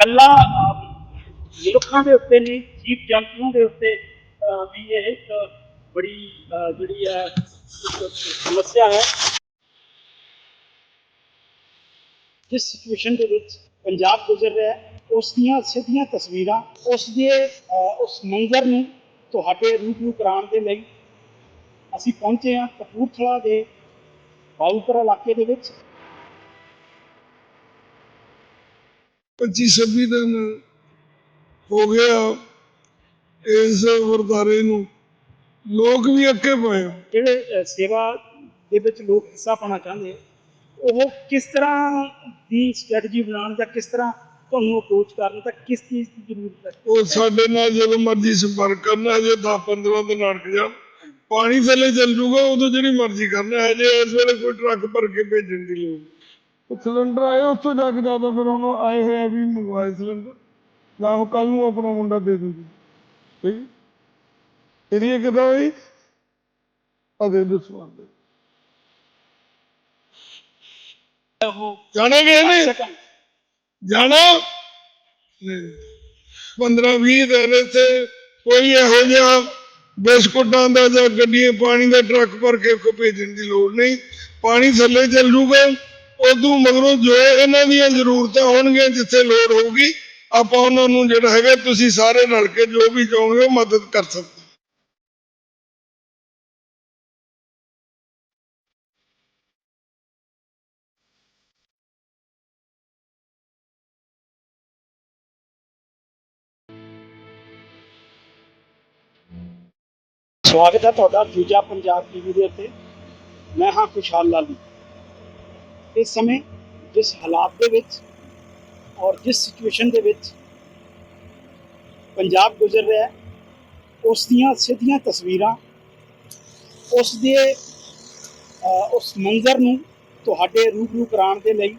ਕੱਲਾ ਮਨੁੱਖਾਂ ਦੇ ਉੱਤੇ ਨਹੀਂ, ਜੀਵ ਜੰਤੂਆਂ ਦੇ ਉੱਤੇ ਵੀ ਇਹ ਇੱਕ ਬੜੀ ਜਿਹੜੀ ਹੈ ਸਮੱਸਿਆ ਹੈ। ਜਿਸ ਸਿਚੁਏਸ਼ਨ ਦੇ ਵਿੱਚ ਪੰਜਾਬ ਗੁਜ਼ਰ ਰਿਹਾ ਹੈ, ਉਸ ਦੀਆਂ ਸਿੱਧੀਆਂ ਤਸਵੀਰਾਂ, ਉਸ ਦੇ ਉਸ ਮੰਜ਼ਰ ਨੂੰ ਤੁਹਾਡੇ ਰੂਬਰੂ ਕਰਾਉਣ ਦੇ ਲਈ ਅਸੀਂ ਪਹੁੰਚੇ ਹਾਂ ਕਪੂਰਥਲਾ ਦੇ ਬਾਉਪੁਰ ਇਲਾਕੇ ਦੇ ਵਿੱਚ। 25 26 ਦਿਨ ਹੋ ਗਿਆ ਇਸ ਵਰਤਾਰੇ ਨੂੰ। ਲੋਕ ਵੀ ਅੱਕੇ ਪਏ ਆ। ਜਿਹੜੇ ਸੇਵਾ ਦੇ ਵਿੱਚ ਲੋਕ ਹਿੱਸਾ ਪਾਉਣਾ ਚਾਹੁੰਦੇ ਉਹ ਕਿਸ ਤਰ੍ਹਾਂ ਦੀ ਸਟ੍ਰੈਟਜੀ ਬਣਾਉਣ ਜਾਂ ਕਿਸ ਤਰ੍ਹਾਂ ਤੁਹਾਨੂੰ ਅਪਰੋਚ ਕਰਨ ਤਾਂ ਕਿਸ ਚੀਜ਼ ਦੀ ਜ਼ਰੂਰਤ ਹੈ? ਉਹ ਸਾਡੇ ਨਾਲ ਜਦੋਂ ਮਰਜ਼ੀ ਸੰਪਰਕ ਕਰਨਾ ਜੇ 10 15 ਦਿਨ ਅੜਕ ਜਾਣ। ਪਾਣੀ ਥੱਲੇ ਚੱਲ ਜੂਗਾ ਉਦੋਂ ਜਿਹੜੀ ਮਰਜ਼ੀ ਕਰਨਾ ਹੈ ਜੇ ਇਸ ਵੇਲੇ ਕੋਈ ਟਰੱਕ ਭਰ ਕੇ ਭੇਜਣ ਦੀ ਲੋੜ ਸਿਲੰਡਰ ਆਏ ਉੱਥੋਂ ਜਾ ਕੇ ਜ਼ਿਆਦਾ ਫਿਰ ਉਹਨੂੰ ਆਏ ਹੋਏ ਆ ਵੀ ਮੰਗਵਾਏ ਸਿਲੰਡਰ। ਨਾ ਉਹ ਕੱਲ ਨੂੰ ਆਪਣਾ ਮੁੰਡਾ ਦੇ ਦੂਗੀ। ਠੀਕ ਇਹਦੀ ਕਿਦਾਂ ਹੋਈ ਦਸਵਾਂ ਦੇ ਉਹ ਜਾਣੇ ਗਏ ਨੇ ਜਾਣਾ? ਨਹੀਂ। 15 20 ਦਿਨ ਇੱਥੇ ਕੋਈ ਇਹੋ ਜਿਹਾ ਬਿਸਕੁਟਾਂ ਦਾ ਜਾਂ ਗੱਡੀਆਂ ਪਾਣੀ ਦਾ ਟਰੱਕ ਭਰ ਕੇ ਕੋ ਭੇਜਣ ਦੀ ਲੋੜ ਨਹੀਂ। ਪਾਣੀ ਥੱਲੇ ਚੱਲ ਜੂਗਾ ਉਦੋਂ ਮਗਰੋਂ ਜੋ ਇਹਨਾਂ ਦੀਆਂ ਜ਼ਰੂਰਤਾਂ ਹੋਣਗੀਆਂ ਜਿੱਥੇ ਲੋੜ ਹੋਊਗੀ, ਆਪਾਂ ਉਹਨਾਂ ਨੂੰ ਜਿਹੜਾ ਹੈਗਾ, ਤੁਸੀਂ ਸਾਰੇ ਰਲ ਕੇ ਜੋ ਵੀ ਚਾਹੋਗੇ, ਉਹ ਮਦਦ ਕਰ ਸਕਦੇ ਸਵਾਗਤ ਹੈ ਤੁਹਾਡਾ ਦੂਜਾ ਪੰਜਾਬ ਟੀਵੀ ਦੇ ਉੱਤੇ। ਮੈਂ ਹਾਂ ਖੁਸ਼ਹਾਲ ਲਾਲੀ। ਇਸ ਸਮੇਂ, ਜਿਸ ਹਾਲਾਤ ਦੇ ਵਿੱਚ ਔਰ ਜਿਸ ਸਿਚੁਏਸ਼ਨ ਦੇ ਵਿੱਚ ਪੰਜਾਬ ਗੁਜ਼ਰ ਰਿਹਾ ਹੈ, ਉਸ ਦੀਆਂ ਸਿੱਧੀਆਂ ਤਸਵੀਰਾਂ, ਉਸ ਦੇ ਉਸ ਮੰਜ਼ਰ ਨੂੰ ਤੁਹਾਡੇ ਰੂਬਰੂ ਕਰਾਉਣ ਦੇ ਲਈ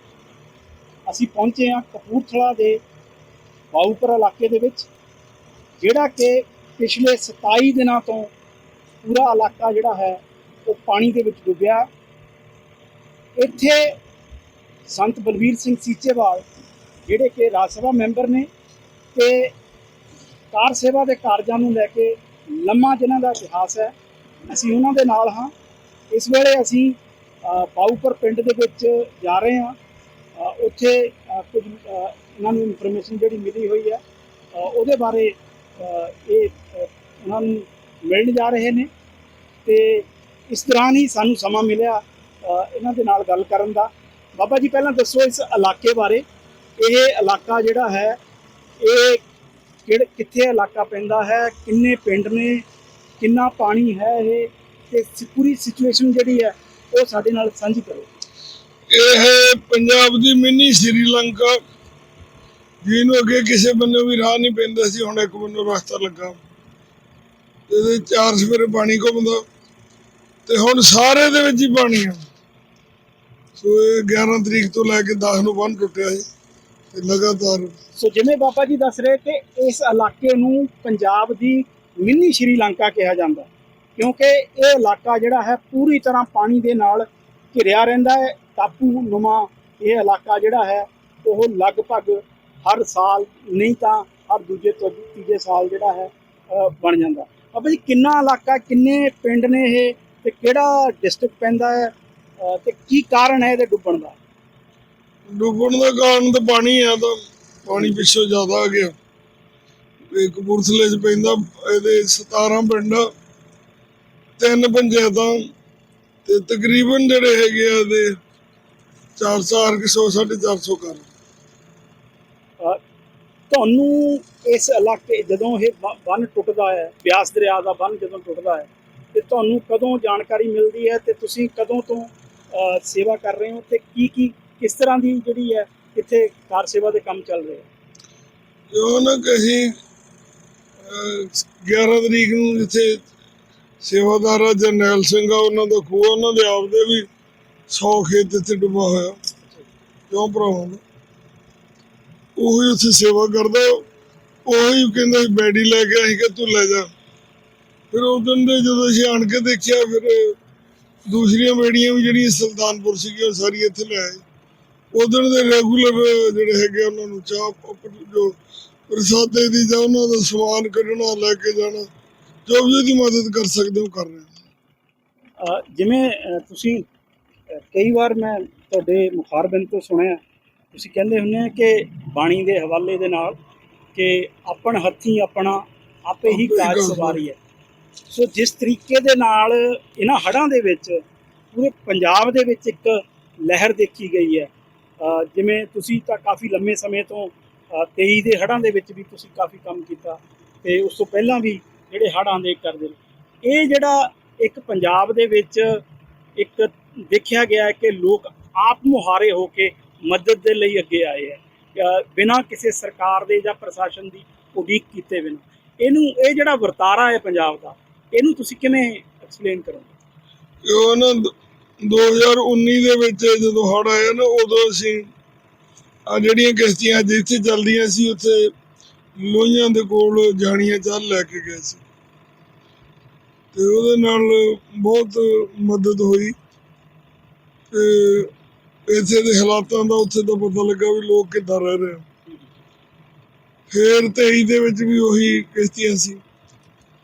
ਅਸੀਂ ਪਹੁੰਚੇ ਹਾਂ ਕਪੂਰਥਲਾ ਦੇ ਬਾਉਪੁਰ ਇਲਾਕੇ ਦੇ ਵਿੱਚ, ਜਿਹੜਾ ਕਿ ਪਿਛਲੇ 27 ਦਿਨਾਂ ਤੋਂ ਪੂਰਾ ਇਲਾਕਾ ਜਿਹੜਾ ਹੈ, ਉਹ ਪਾਣੀ ਦੇ ਵਿੱਚ ਡੁੱਬਿਆ ਇੱਥੇ ਸੰਤ ਬਲਵੀਰ ਸਿੰਘ ਸੀਚੇਵਾਲ ਜਿਹੜੇ ਕਿ ਰਾਜ ਸਭਾ ਮੈਂਬਰ ਨੇ ਤੇ ਕਾਰ ਸੇਵਾ ਦੇ ਕਾਰਜਾਂ ਨੂੰ ਲੈ ਕੇ ਲੰਮਾ ਜਿਨ੍ਹਾਂ ਦਾ ਇਤਿਹਾਸ ਹੈ ਅਸੀਂ ਉਹਨਾਂ ਦੇ ਨਾਲ ਹਾਂ। ਇਸ ਵੇਲੇ ਅਸੀਂ ਅ, ਪਿੰਡ ਦੇ ਵਿੱਚ ਜਾ ਰਹੇ ਹਾਂ। ਉੱਥੇ ਕੁਝ ਅ, ਇਹਨਾਂ ਨੂੰ ਇਨਫੋਰਮੇਸ਼ਨ ਜਿਹੜੀ ਮਿਲੀ ਹੋਈ ਹੈ ਉਹਦੇ ਬਾਰੇ ਇਹ ਉਹਨਾਂ ਨੂੰ ਮਿਲਣ ਜਾ ਰਹੇ ਨੇ ਤੇ ਇਸ ਦੌਰਾਨ ਹੀ ਸਾਨੂੰ ਸਮਾਂ ਮਿਲਿਆ ਇਹਨਾਂ ਦੇ ਨਾਲ ਗੱਲ ਕਰਨ ਦਾ। ਬਾਬਾ ਜੀ, ਪਹਿਲਾਂ ਦੱਸੋ ਇਸ ਇਲਾਕੇ ਬਾਰੇ। ਇਹ ਇਲਾਕਾ ਜਿਹੜਾ ਹੈ, ਇਹ ਕਿਹੜੇ ਕਿੱਥੇ ਇਲਾਕਾ ਪੈਂਦਾ ਹੈ, ਕਿੰਨੇ ਪਿੰਡ ਨੇ, ਕਿੰਨਾ ਪਾਣੀ ਹੈ ਇਹ, ਤੇ ਪੂਰੀ ਸਿਚੁਏਸ਼ਨ ਜਿਹੜੀ ਹੈ, ਉਹ ਸਾਡੇ ਨਾਲ ਸਾਂਝੀ ਕਰੋ। ਇਹ ਹੈ ਪੰਜਾਬ ਦੀ ਮਿੰਨੀ ਸ੍ਰੀਲੰਕਾ, ਜਿਹਨੂੰ ਅੱਗੇ ਕਿਸੇ ਬੰਨੇ ਵੀ ਰਾਹ ਨਹੀਂ ਪੈਂਦਾ ਸੀ, ਹੁਣ ਇੱਕ ਬੰਨੋਂ ਰਸਤਾ ਲੱਗਾ। ਇਹਦੇ ਚਾਰ ਸਵੇਰੇ ਪਾਣੀ ਘੁੰਮਦਾ, ਤੇ ਹੁਣ ਸਾਰੇ ਦੇ ਵਿੱਚ ਹੀ ਪਾਣੀ ਆ। ਸੋ ਇਹ 11 ਤਰੀਕ ਤੋਂ ਲੈ ਕੇ 10 ਨੂੰ ਬੰਨ ਟੁੱਟਿਆ ਸੀ ਤੇ ਲਗਾਤਾਰ ਸੋ ਜਿਵੇਂ ਬਾਬਾ ਜੀ ਦੱਸ ਰਹੇ ਕਿ ਇਸ ਇਲਾਕੇ ਨੂੰ ਪੰਜਾਬ ਦੀ ਮਿੰਨੀ ਸ਼੍ਰੀਲੰਕਾ ਕਿਹਾ ਜਾਂਦਾ ਕਿਉਂਕਿ ਇਹ ਇਲਾਕਾ ਜਿਹੜਾ ਹੈ ਪੂਰੀ ਤਰ੍ਹਾਂ ਪਾਣੀ ਦੇ ਨਾਲ ਘਿਰਿਆ ਰਹਿੰਦਾ ਹੈ, ਟਾਪੂ ਨੁਮਾ ਇਹ ਇਲਾਕਾ ਜਿਹੜਾ ਹੈ, ਉਹ ਲਗਭਗ ਹਰ ਸਾਲ ਨਹੀਂ ਤਾਂ ਹਰ ਦੂਜੇ ਤੋਂ ਤੀਜੇ ਸਾਲ ਜਿਹੜਾ ਹੈ ਬਣ ਜਾਂਦਾ ਬਾਬਾ ਜੀ ਕਿੰਨਾ ਇਲਾਕਾ, ਕਿੰਨੇ ਪਿੰਡ ਨੇ ਇਹ ਤੇ ਕਿਹੜਾ ਡਿਸਟ੍ਰਿਕਟ ਪੈਂਦਾ ਹੈ? ਅਹ, ਤੇ ਕੀ ਕਾਰਨ ਹੈ ਇਹਦੇ ਡੁੱਬਣ ਦਾ? ਡੁੱਬਣ ਦਾ ਕਾਰਨ ਤਾਂ ਪਾਣੀ ਆ ਤਾਂ ਪਾਣੀ ਪਿੱਛੋਂ ਜ਼ਿਆਦਾ ਆ ਗਿਆ। ਇਹ ਕਪੂਰਥਲੇ ਚ ਪੈਂਦਾ ਇਹਦੇ 17 ਪਿੰਡ ਤਿੰਨ ਪੰਚਾਇਤਾਂ ਤੇ ਤਕਰੀਬਨ ਜਿਹੜੇ ਹੈਗੇ ਆ ਇਹਦੇ 400 ਕਿ 100 450 ਘਰ। ਅਹ ਤੁਹਾਨੂੰ ਇਸ ਇਲਾਕੇ ਜਦੋਂ ਇਹ ਬੰਨ ਟੁੱਟਦਾ ਹੈ ਬਿਆਸ ਦਰਿਆ ਦਾ ਬੰਨ ਜਦੋਂ ਟੁੱਟਦਾ ਹੈ ਤੇ ਤੁਹਾਨੂੰ ਕਦੋਂ ਜਾਣਕਾਰੀ ਮਿਲਦੀ ਹੈ ਤੇ ਤੁਸੀਂ ਕਦੋਂ ਤੋਂ ਸੇਵਾ ਕਰ ਰਹੇ ਹੋ ਤੇ ਕੀ ਕੀ ਕਿਸ ਤਰ੍ਹਾਂ ਦੀ ਜਿਹੜੀ ਹੈ ਇੱਥੇ ਕਾਰ ਸੇਵਾ ਦੇ ਕੰਮ ਚੱਲ ਰਹੇ ਜੋ ਨਾ ਕਿ 11 ਤਰੀਕ ਨੂੰ ਜਿੱਥੇ ਸੇਵਾਦਾਰ ਆ, ਜਰਨੈਲ ਸਿੰਘ ਆ, ਉਹਨਾਂ ਦਾ ਖੂਹ ਉਹਨਾਂ ਦੇ ਆਪਦੇ ਵੀ 100 ਖੇਤ ਇੱਥੇ ਡੁੱਬਾ ਹੋਇਆ। ਕਿਉਂ ਭਰਾਵਾਂ ਦਾ? ਉਹੀ ਉੱਥੇ ਸੇਵਾ ਕਰਦਾ, ਉਹੀ ਕਹਿੰਦਾ ਬੈਡੀ ਲੈ ਕੇ ਆਈ, ਕਿ ਤੂੰ ਲੈ ਜਾ। ਫਿਰ ਉਹ ਦਿਨ ਦੇ ਜਦੋਂ ਅਸੀਂ ਆਣ ਕੇ ਦੇਖਿਆ, ਫਿਰ ਦੂਸਰੀਆਂ ਬੇੜੀਆਂ ਵੀ ਜਿਹੜੀਆਂ ਸੁਲਤਾਨਪੁਰ ਸੀਗੀਆਂ ਉਹ ਸਾਰੀਆਂ ਇੱਥੇ ਲੈ ਆਏ। ਉਦੋਂ ਦੇ ਰੈਗੂਲਰ ਜਿਹੜੇ ਹੈਗੇ ਉਹਨਾਂ ਨੂੰ ਚਾਹ ਜੋ ਪ੍ਰਸਾਦੇ ਦੀ ਜਾਂ ਉਹਨਾਂ ਦਾ ਸਮਾਨ ਕੱਢਣਾ ਲੈ ਕੇ ਜਾਣਾ ਜੋ ਵੀ ਉਹਦੀ ਮਦਦ ਕਰ ਸਕਦੇ ਹੋ ਕਰ ਰਹੇ ਜਿਵੇਂ ਤੁਸੀਂ ਕਈ ਵਾਰ ਮੈਂ ਤੁਹਾਡੇ ਮੁਖਾਰਬਿੰਦ ਤੋਂ ਸੁਣਿਆ ਤੁਸੀਂ ਕਹਿੰਦੇ ਹੁੰਦੇ ਕਿ ਬਾਣੀ ਦੇ ਹਵਾਲੇ ਦੇ ਨਾਲ ਕਿ ਆਪਣ ਹੱਥੀ ਆਪਣਾ ਆਪੇ ਹੀ ਕਾਜ ਸਵਾਰੀ ਹੈ। ਸੋ ਜਿਸ ਤਰੀਕੇ ਦੇ ਨਾਲ ਇਹਨਾਂ ਹੜ੍ਹਾਂ ਦੇ ਵਿੱਚ ਪੂਰੇ ਪੰਜਾਬ ਦੇ ਵਿੱਚ ਇੱਕ ਲਹਿਰ ਦੇਖੀ ਗਈ ਹੈ। ਜਿਵੇਂ ਤੁਸੀਂ ਤਾਂ ਕਾਫੀ ਲੰਮੇ ਸਮੇਂ ਤੋਂ ਅ, 23 ਦੇ ਹੜ੍ਹਾਂ ਦੇ ਵਿੱਚ ਵੀ ਤੁਸੀਂ ਕਾਫੀ ਕੰਮ ਕੀਤਾ ਤੇ ਉਸ ਤੋਂ ਪਹਿਲਾਂ ਵੀ ਜਿਹੜੇ ਹੜ੍ਹਾਂ ਦੇ ਕਰਦੇ ਨੇ ਇਹ ਜਿਹੜਾ ਇੱਕ ਪੰਜਾਬ ਦੇ ਵਿੱਚ ਇੱਕ ਦੇਖਿਆ ਗਿਆ ਹੈ ਕਿ ਲੋਕ ਆਪ ਮੁਹਾਰੇ ਹੋ ਕੇ ਮਦਦ ਦੇ ਲਈ ਅੱਗੇ ਆਏ ਹੈ। ਬਿਨਾਂ ਕਿਸੇ ਸਰਕਾਰ ਦੇ ਜਾਂ ਪ੍ਰਸ਼ਾਸਨ ਦੀ ਉਡੀਕ ਕੀਤੇ ਬਿਨਾਂ। ਇਹਨੂੰ ਇਹ ਜਿਹੜਾ ਵਰਤਾਰਾ ਹੈ ਪੰਜਾਬ ਦਾ ਇਹਨੂੰ ਤੁਸੀਂ ਕਿਵੇਂ ਐਕਸਪਲੇਨ ਕਰੋਗੇ? ਇਹ ਉਹ ਨਾ ਦ- 2019 ਦੇ ਵਿੱਚ ਜਦੋਂ ਹੜ੍ਹ ਆਇਆ ਨਾ ਉਦੋਂ ਅਸੀਂ ਆ ਜਿਹੜੀਆਂ ਕਿਸ਼ਤੀਆਂ ਜਿੱਥੇ ਚੱਲਦੀਆਂ ਸੀ ਉੱਥੇ ਲੋਹੀਆਂ ਦੇ ਕੋਲ ਜਾਣੀਆਂ ਚੱਲ ਲੈ ਕੇ ਗਏ ਸੀ। ਤੇ ਉਹਦੇ ਨਾਲ ਬਹੁਤ ਮਦਦ ਹੋਈ। ਤੇ ਇੱਥੇ ਦੇ ਹਾਲਾਤਾਂ ਦਾ ਉੱਥੇ ਤਾਂ ਪਤਾ ਲੱਗਾ ਵੀ ਲੋਕ ਕਿੱਦਾਂ ਰਹਿ ਰਹੇ ਆ। ਫੇਰ 23 ਦੇ ਵਿੱਚ ਵੀ ਉਹੀ ਕਿਸ਼ਤੀਆਂ ਸੀ।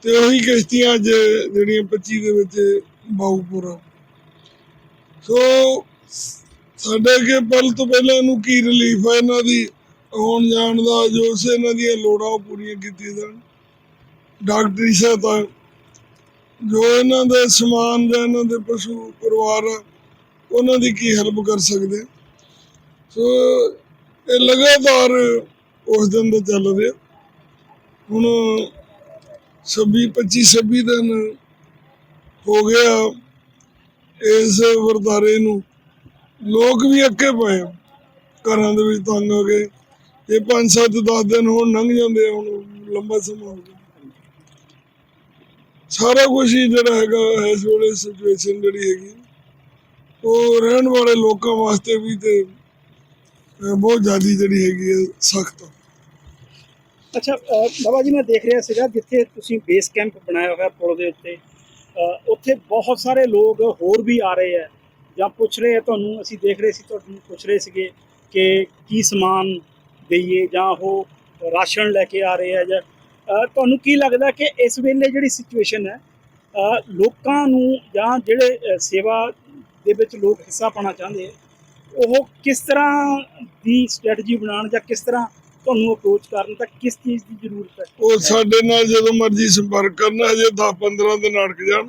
ਤੇ ਉਹੀ ਕਿਸ਼ਤੀਆਂ ਅੱਜ ਜਿਹੜੀਆਂ 25 ਦੇ ਵਿੱਚ ਬਾਉਪੁਰਾ ਸੋ ਸਾਡੇ ਅੱਗੇ ਪਲ ਤੋਂ ਪਹਿਲਾਂ ਇਹਨੂੰ ਕੀ ਰਿਲੀਫ ਹੈ ਇਹਨਾਂ ਦੀ ਆਉਣ ਜਾਣ ਦਾ ਜੋ ਸੇ ਇਹਨਾਂ ਦੀਆਂ ਲੋੜਾਂ ਉਹ ਪੂਰੀਆਂ ਕੀਤੀਆਂ ਜਾਣ। ਡਾਕਟਰੀ ਸਹਾਇਤਾ ਜੋ ਇਹਨਾਂ ਦੇ ਸਮਾਨ ਜਾਂ ਇਹਨਾਂ ਦੇ ਪਸ਼ੂ ਪਰਿਵਾਰ ਆ, ਉਹਨਾਂ ਦੀ ਕੀ ਹੈਲਪ ਕਰ ਸਕਦੇ? ਸੋ ਇਹ ਲਗਾਤਾਰ ਉਸ ਦਿਨ ਦਾ ਚੱਲ ਰਿਹਾ। ਹੁਣ 26 25 26 ਦਿਨ ਹੋ ਗਿਆ ਇਸ ਵਰਤਾਰੇ ਨੂੰ। ਲੋਕ ਵੀ ਅੱਕੇ ਪਏ ਆ। ਘਰਾਂ ਦੇ ਵਿੱਚ ਤੰਗ ਹੋ ਗਏ ਇਹ 5 7 10 ਦਿਨ ਹੁਣ ਲੰਘ ਜਾਂਦੇ ਆ, ਹੁਣ ਲੰਬਾ ਸਮਾਂ ਹੋ ਗਿਆ। ਸਾਰਾ ਕੁਝ ਹੀ ਜਿਹੜਾ ਹੈਗਾ ਇਸ ਵੇਲੇ ਸਿਚੁਏਸ਼ਨ ਜਿਹੜੀ ਹੈਗੀ। ਉਹ ਰਹਿਣ ਵਾਲੇ ਲੋਕਾਂ ਵਾਸਤੇ ਵੀ ਤੇ ਬਹੁਤ ਜ਼ਿਆਦੀ ਜਿਹੜੀ ਹੈਗੀ ਹੈ ਸਖਤ ਅੱਛਾ ਬਾਬਾ ਜੀ, ਮੈਂ ਦੇਖ ਰਿਹਾ ਸੀਗਾ ਜਿੱਥੇ ਤੁਸੀਂ ਬੇਸ ਕੈਂਪ ਬਣਾਇਆ ਹੋਇਆ ਪੁਲ ਦੇ ਉੱਤੇ। ਉੱਥੇ ਬਹੁਤ ਸਾਰੇ ਲੋਕ ਹੋਰ ਵੀ ਆ ਰਹੇ ਆ। ਜਾਂ ਪੁੱਛ ਰਹੇ ਆ ਤੁਹਾਨੂੰ, ਅਸੀਂ ਦੇਖ ਰਹੇ ਸੀ, ਤੁਹਾਨੂੰ ਪੁੱਛ ਰਹੇ ਸੀਗੇ ਕਿ ਕੀ ਸਮਾਨ ਦਈਏ ਜਾਂ ਉਹ ਰਾਸ਼ਨ ਲੈ ਕੇ ਆ ਰਹੇ ਆ ਜਾਂ ਤੁਹਾਨੂੰ ਕੀ ਲੱਗਦਾ ਕਿ ਇਸ ਵੇਲੇ ਜਿਹੜੀ ਸਿਚੁਏਸ਼ਨ ਹੈ ਲੋਕਾਂ ਨੂੰ ਜਾਂ ਜਿਹੜੇ ਸੇਵਾ ਦੇ ਵਿੱਚ ਲੋਕ ਹਿੱਸਾ ਪਾਉਣਾ ਚਾਹੁੰਦੇ ਉਹ ਕਿਸ ਤਰ੍ਹਾਂ ਦੀ ਸਟ੍ਰੈਟਜੀ ਬਣਾਉਣ ਜਾਂ ਕਿਸ ਤਰ੍ਹਾਂ ਤੁਹਾਨੂੰ ਅਪਰੋਚ ਕਰਨ ਤਾਂ ਕਿਸ ਚੀਜ਼ ਦੀ ਜ਼ਰੂਰਤ ਹੈ? ਉਹ ਸਾਡੇ ਨਾਲ ਜਦੋਂ ਮਰਜ਼ੀ ਸੰਪਰਕ ਕਰਨਾ ਹਜੇ 10 15 ਦਿਨ ਅੜਕ ਜਾਣ।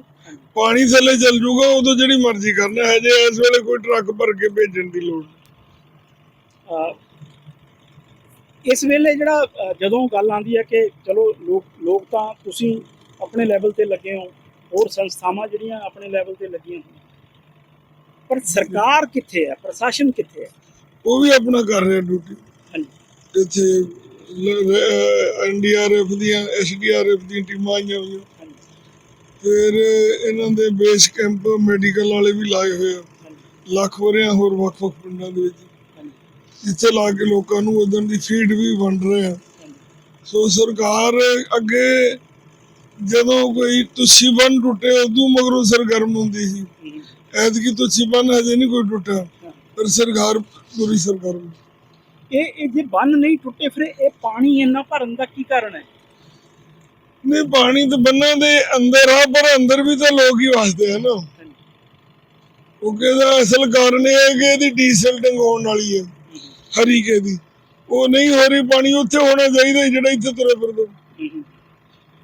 ਪਾਣੀ ਥੱਲੇ ਚੱਲ ਜੂਗਾ ਉਦੋਂ ਜਿਹੜੀ ਮਰਜ਼ੀ ਕਰਨਾ ਹਜੇ ਇਸ ਵੇਲੇ ਕੋਈ ਟਰੱਕ ਭਰ ਕੇ ਭੇਜਣ ਦੀ ਲੋੜ ਇਸ ਵੇਲੇ ਜਿਹੜਾ ਜਦੋਂ ਗੱਲ ਆਉਂਦੀ ਹੈ ਕਿ ਚਲੋ ਲੋਕ ਲੋਕ ਤਾਂ ਤੁਸੀਂ ਆਪਣੇ ਲੈਵਲ ਤੇ ਲੱਗੇ ਹੋ ਹੋਰ ਸੰਸਥਾਵਾਂ ਜਿਹੜੀਆਂ ਆਪਣੇ ਲੈਵਲ ਤੇ ਲੱਗੀਆਂ ਹੋਈਆਂ। ਪਰ ਸਰਕਾਰ ਕਿੱਥੇ ਹੈ? ਪ੍ਰਸ਼ਾਸਨ ਕਿੱਥੇ ਹੈ? ਉਹ ਵੀ ਆਪਣਾ ਕਰ ਰਿਹਾ ਡਿਊਟੀ। ਇੱਥੇ ਐਨਡੀਆਰਐਫ ਦੀਆਂ ਐਸਡੀਆਰਐਫ ਦੀਆਂ ਟੀਮਾਂ ਆਈਆਂ ਹੋਈਆਂ। ਫਿਰ ਇਹਨਾਂ ਦੇ ਬੇਸ ਕੈਂਪ ਮੈਡੀਕਲ ਵਾਲੇ ਵੀ ਲਾਏ ਹੋਏ ਆ। ਲੱਖ ਵਰਿਆਂ ਹੋਰ ਵੱਖ-ਵੱਖ ਪਿੰਡਾਂ ਦੇ ਵਿੱਚ। ਜਿੱਥੇ ਲਾ ਕੇ ਲੋਕਾਂ ਨੂੰ ਉਦੋਂ ਦੀ ਫੀਡ ਵੀ ਵੰਡ ਰਹੇ ਆ। ਸੋ ਸਰਕਾਰ ਅੱਗੇ ਜਦੋਂ ਕੋਈ ਤੁਸੀਂ ਬੰਨ ਟੁੱਟੇ ਉਦੋਂ ਮਗਰੋਂ ਸਰਗਰਮ ਹੁੰਦੀ ਸੀ। ਐਤਕੀ ਤੁਸੀਂ ਬੰਨ ਹਜੇ ਨਹੀਂ ਕੋਈ ਟੁੱਟਾ। ਪਰ ਸਰਕਾਰ ਪੂਰੀ ਸਰਗਰਮ। ਇਹ ਇਹ ਜੇ ਬੰਨ ਨਹੀਂ ਟੁੱਟੇ ਫਿਰ ਇਹ ਪਾਣੀ ਇੰਨਾ ਭਰਨ ਦਾ ਕੀ ਕਾਰਨ ਹੈ? ਨਹੀਂ ਪਾਣੀ ਤਾਂ ਬੰਨਾਂ ਦੇ ਅੰਦਰ ਆ ਪਰ ਅੰਦਰ ਵੀ ਤਾਂ ਲੋਕ ਹੀ ਵਸਦੇ ਨਾ। ਹਾਂਜੀ। ਉਹ ਕਹਿੰਦਾ ਅਸਲ ਕਾਰਨ ਇਹ ਹੈ ਕਿ ਇਹਦੀ ਡੀਸਲਟਿੰਗ ਹੋਣ ਵਾਲੀ ਹੈ ਹਰੀਕੇ ਦੀ। ਉਹ ਨਹੀਂ ਹੋ ਰਹੀ ਪਾਣੀ ਉੱਥੇ ਹੋਣਾ ਚਾਹੀਦਾ ਜਿਹੜਾ ਇੱਥੇ ਤੁਰੇ ਫਿਰਦੇ।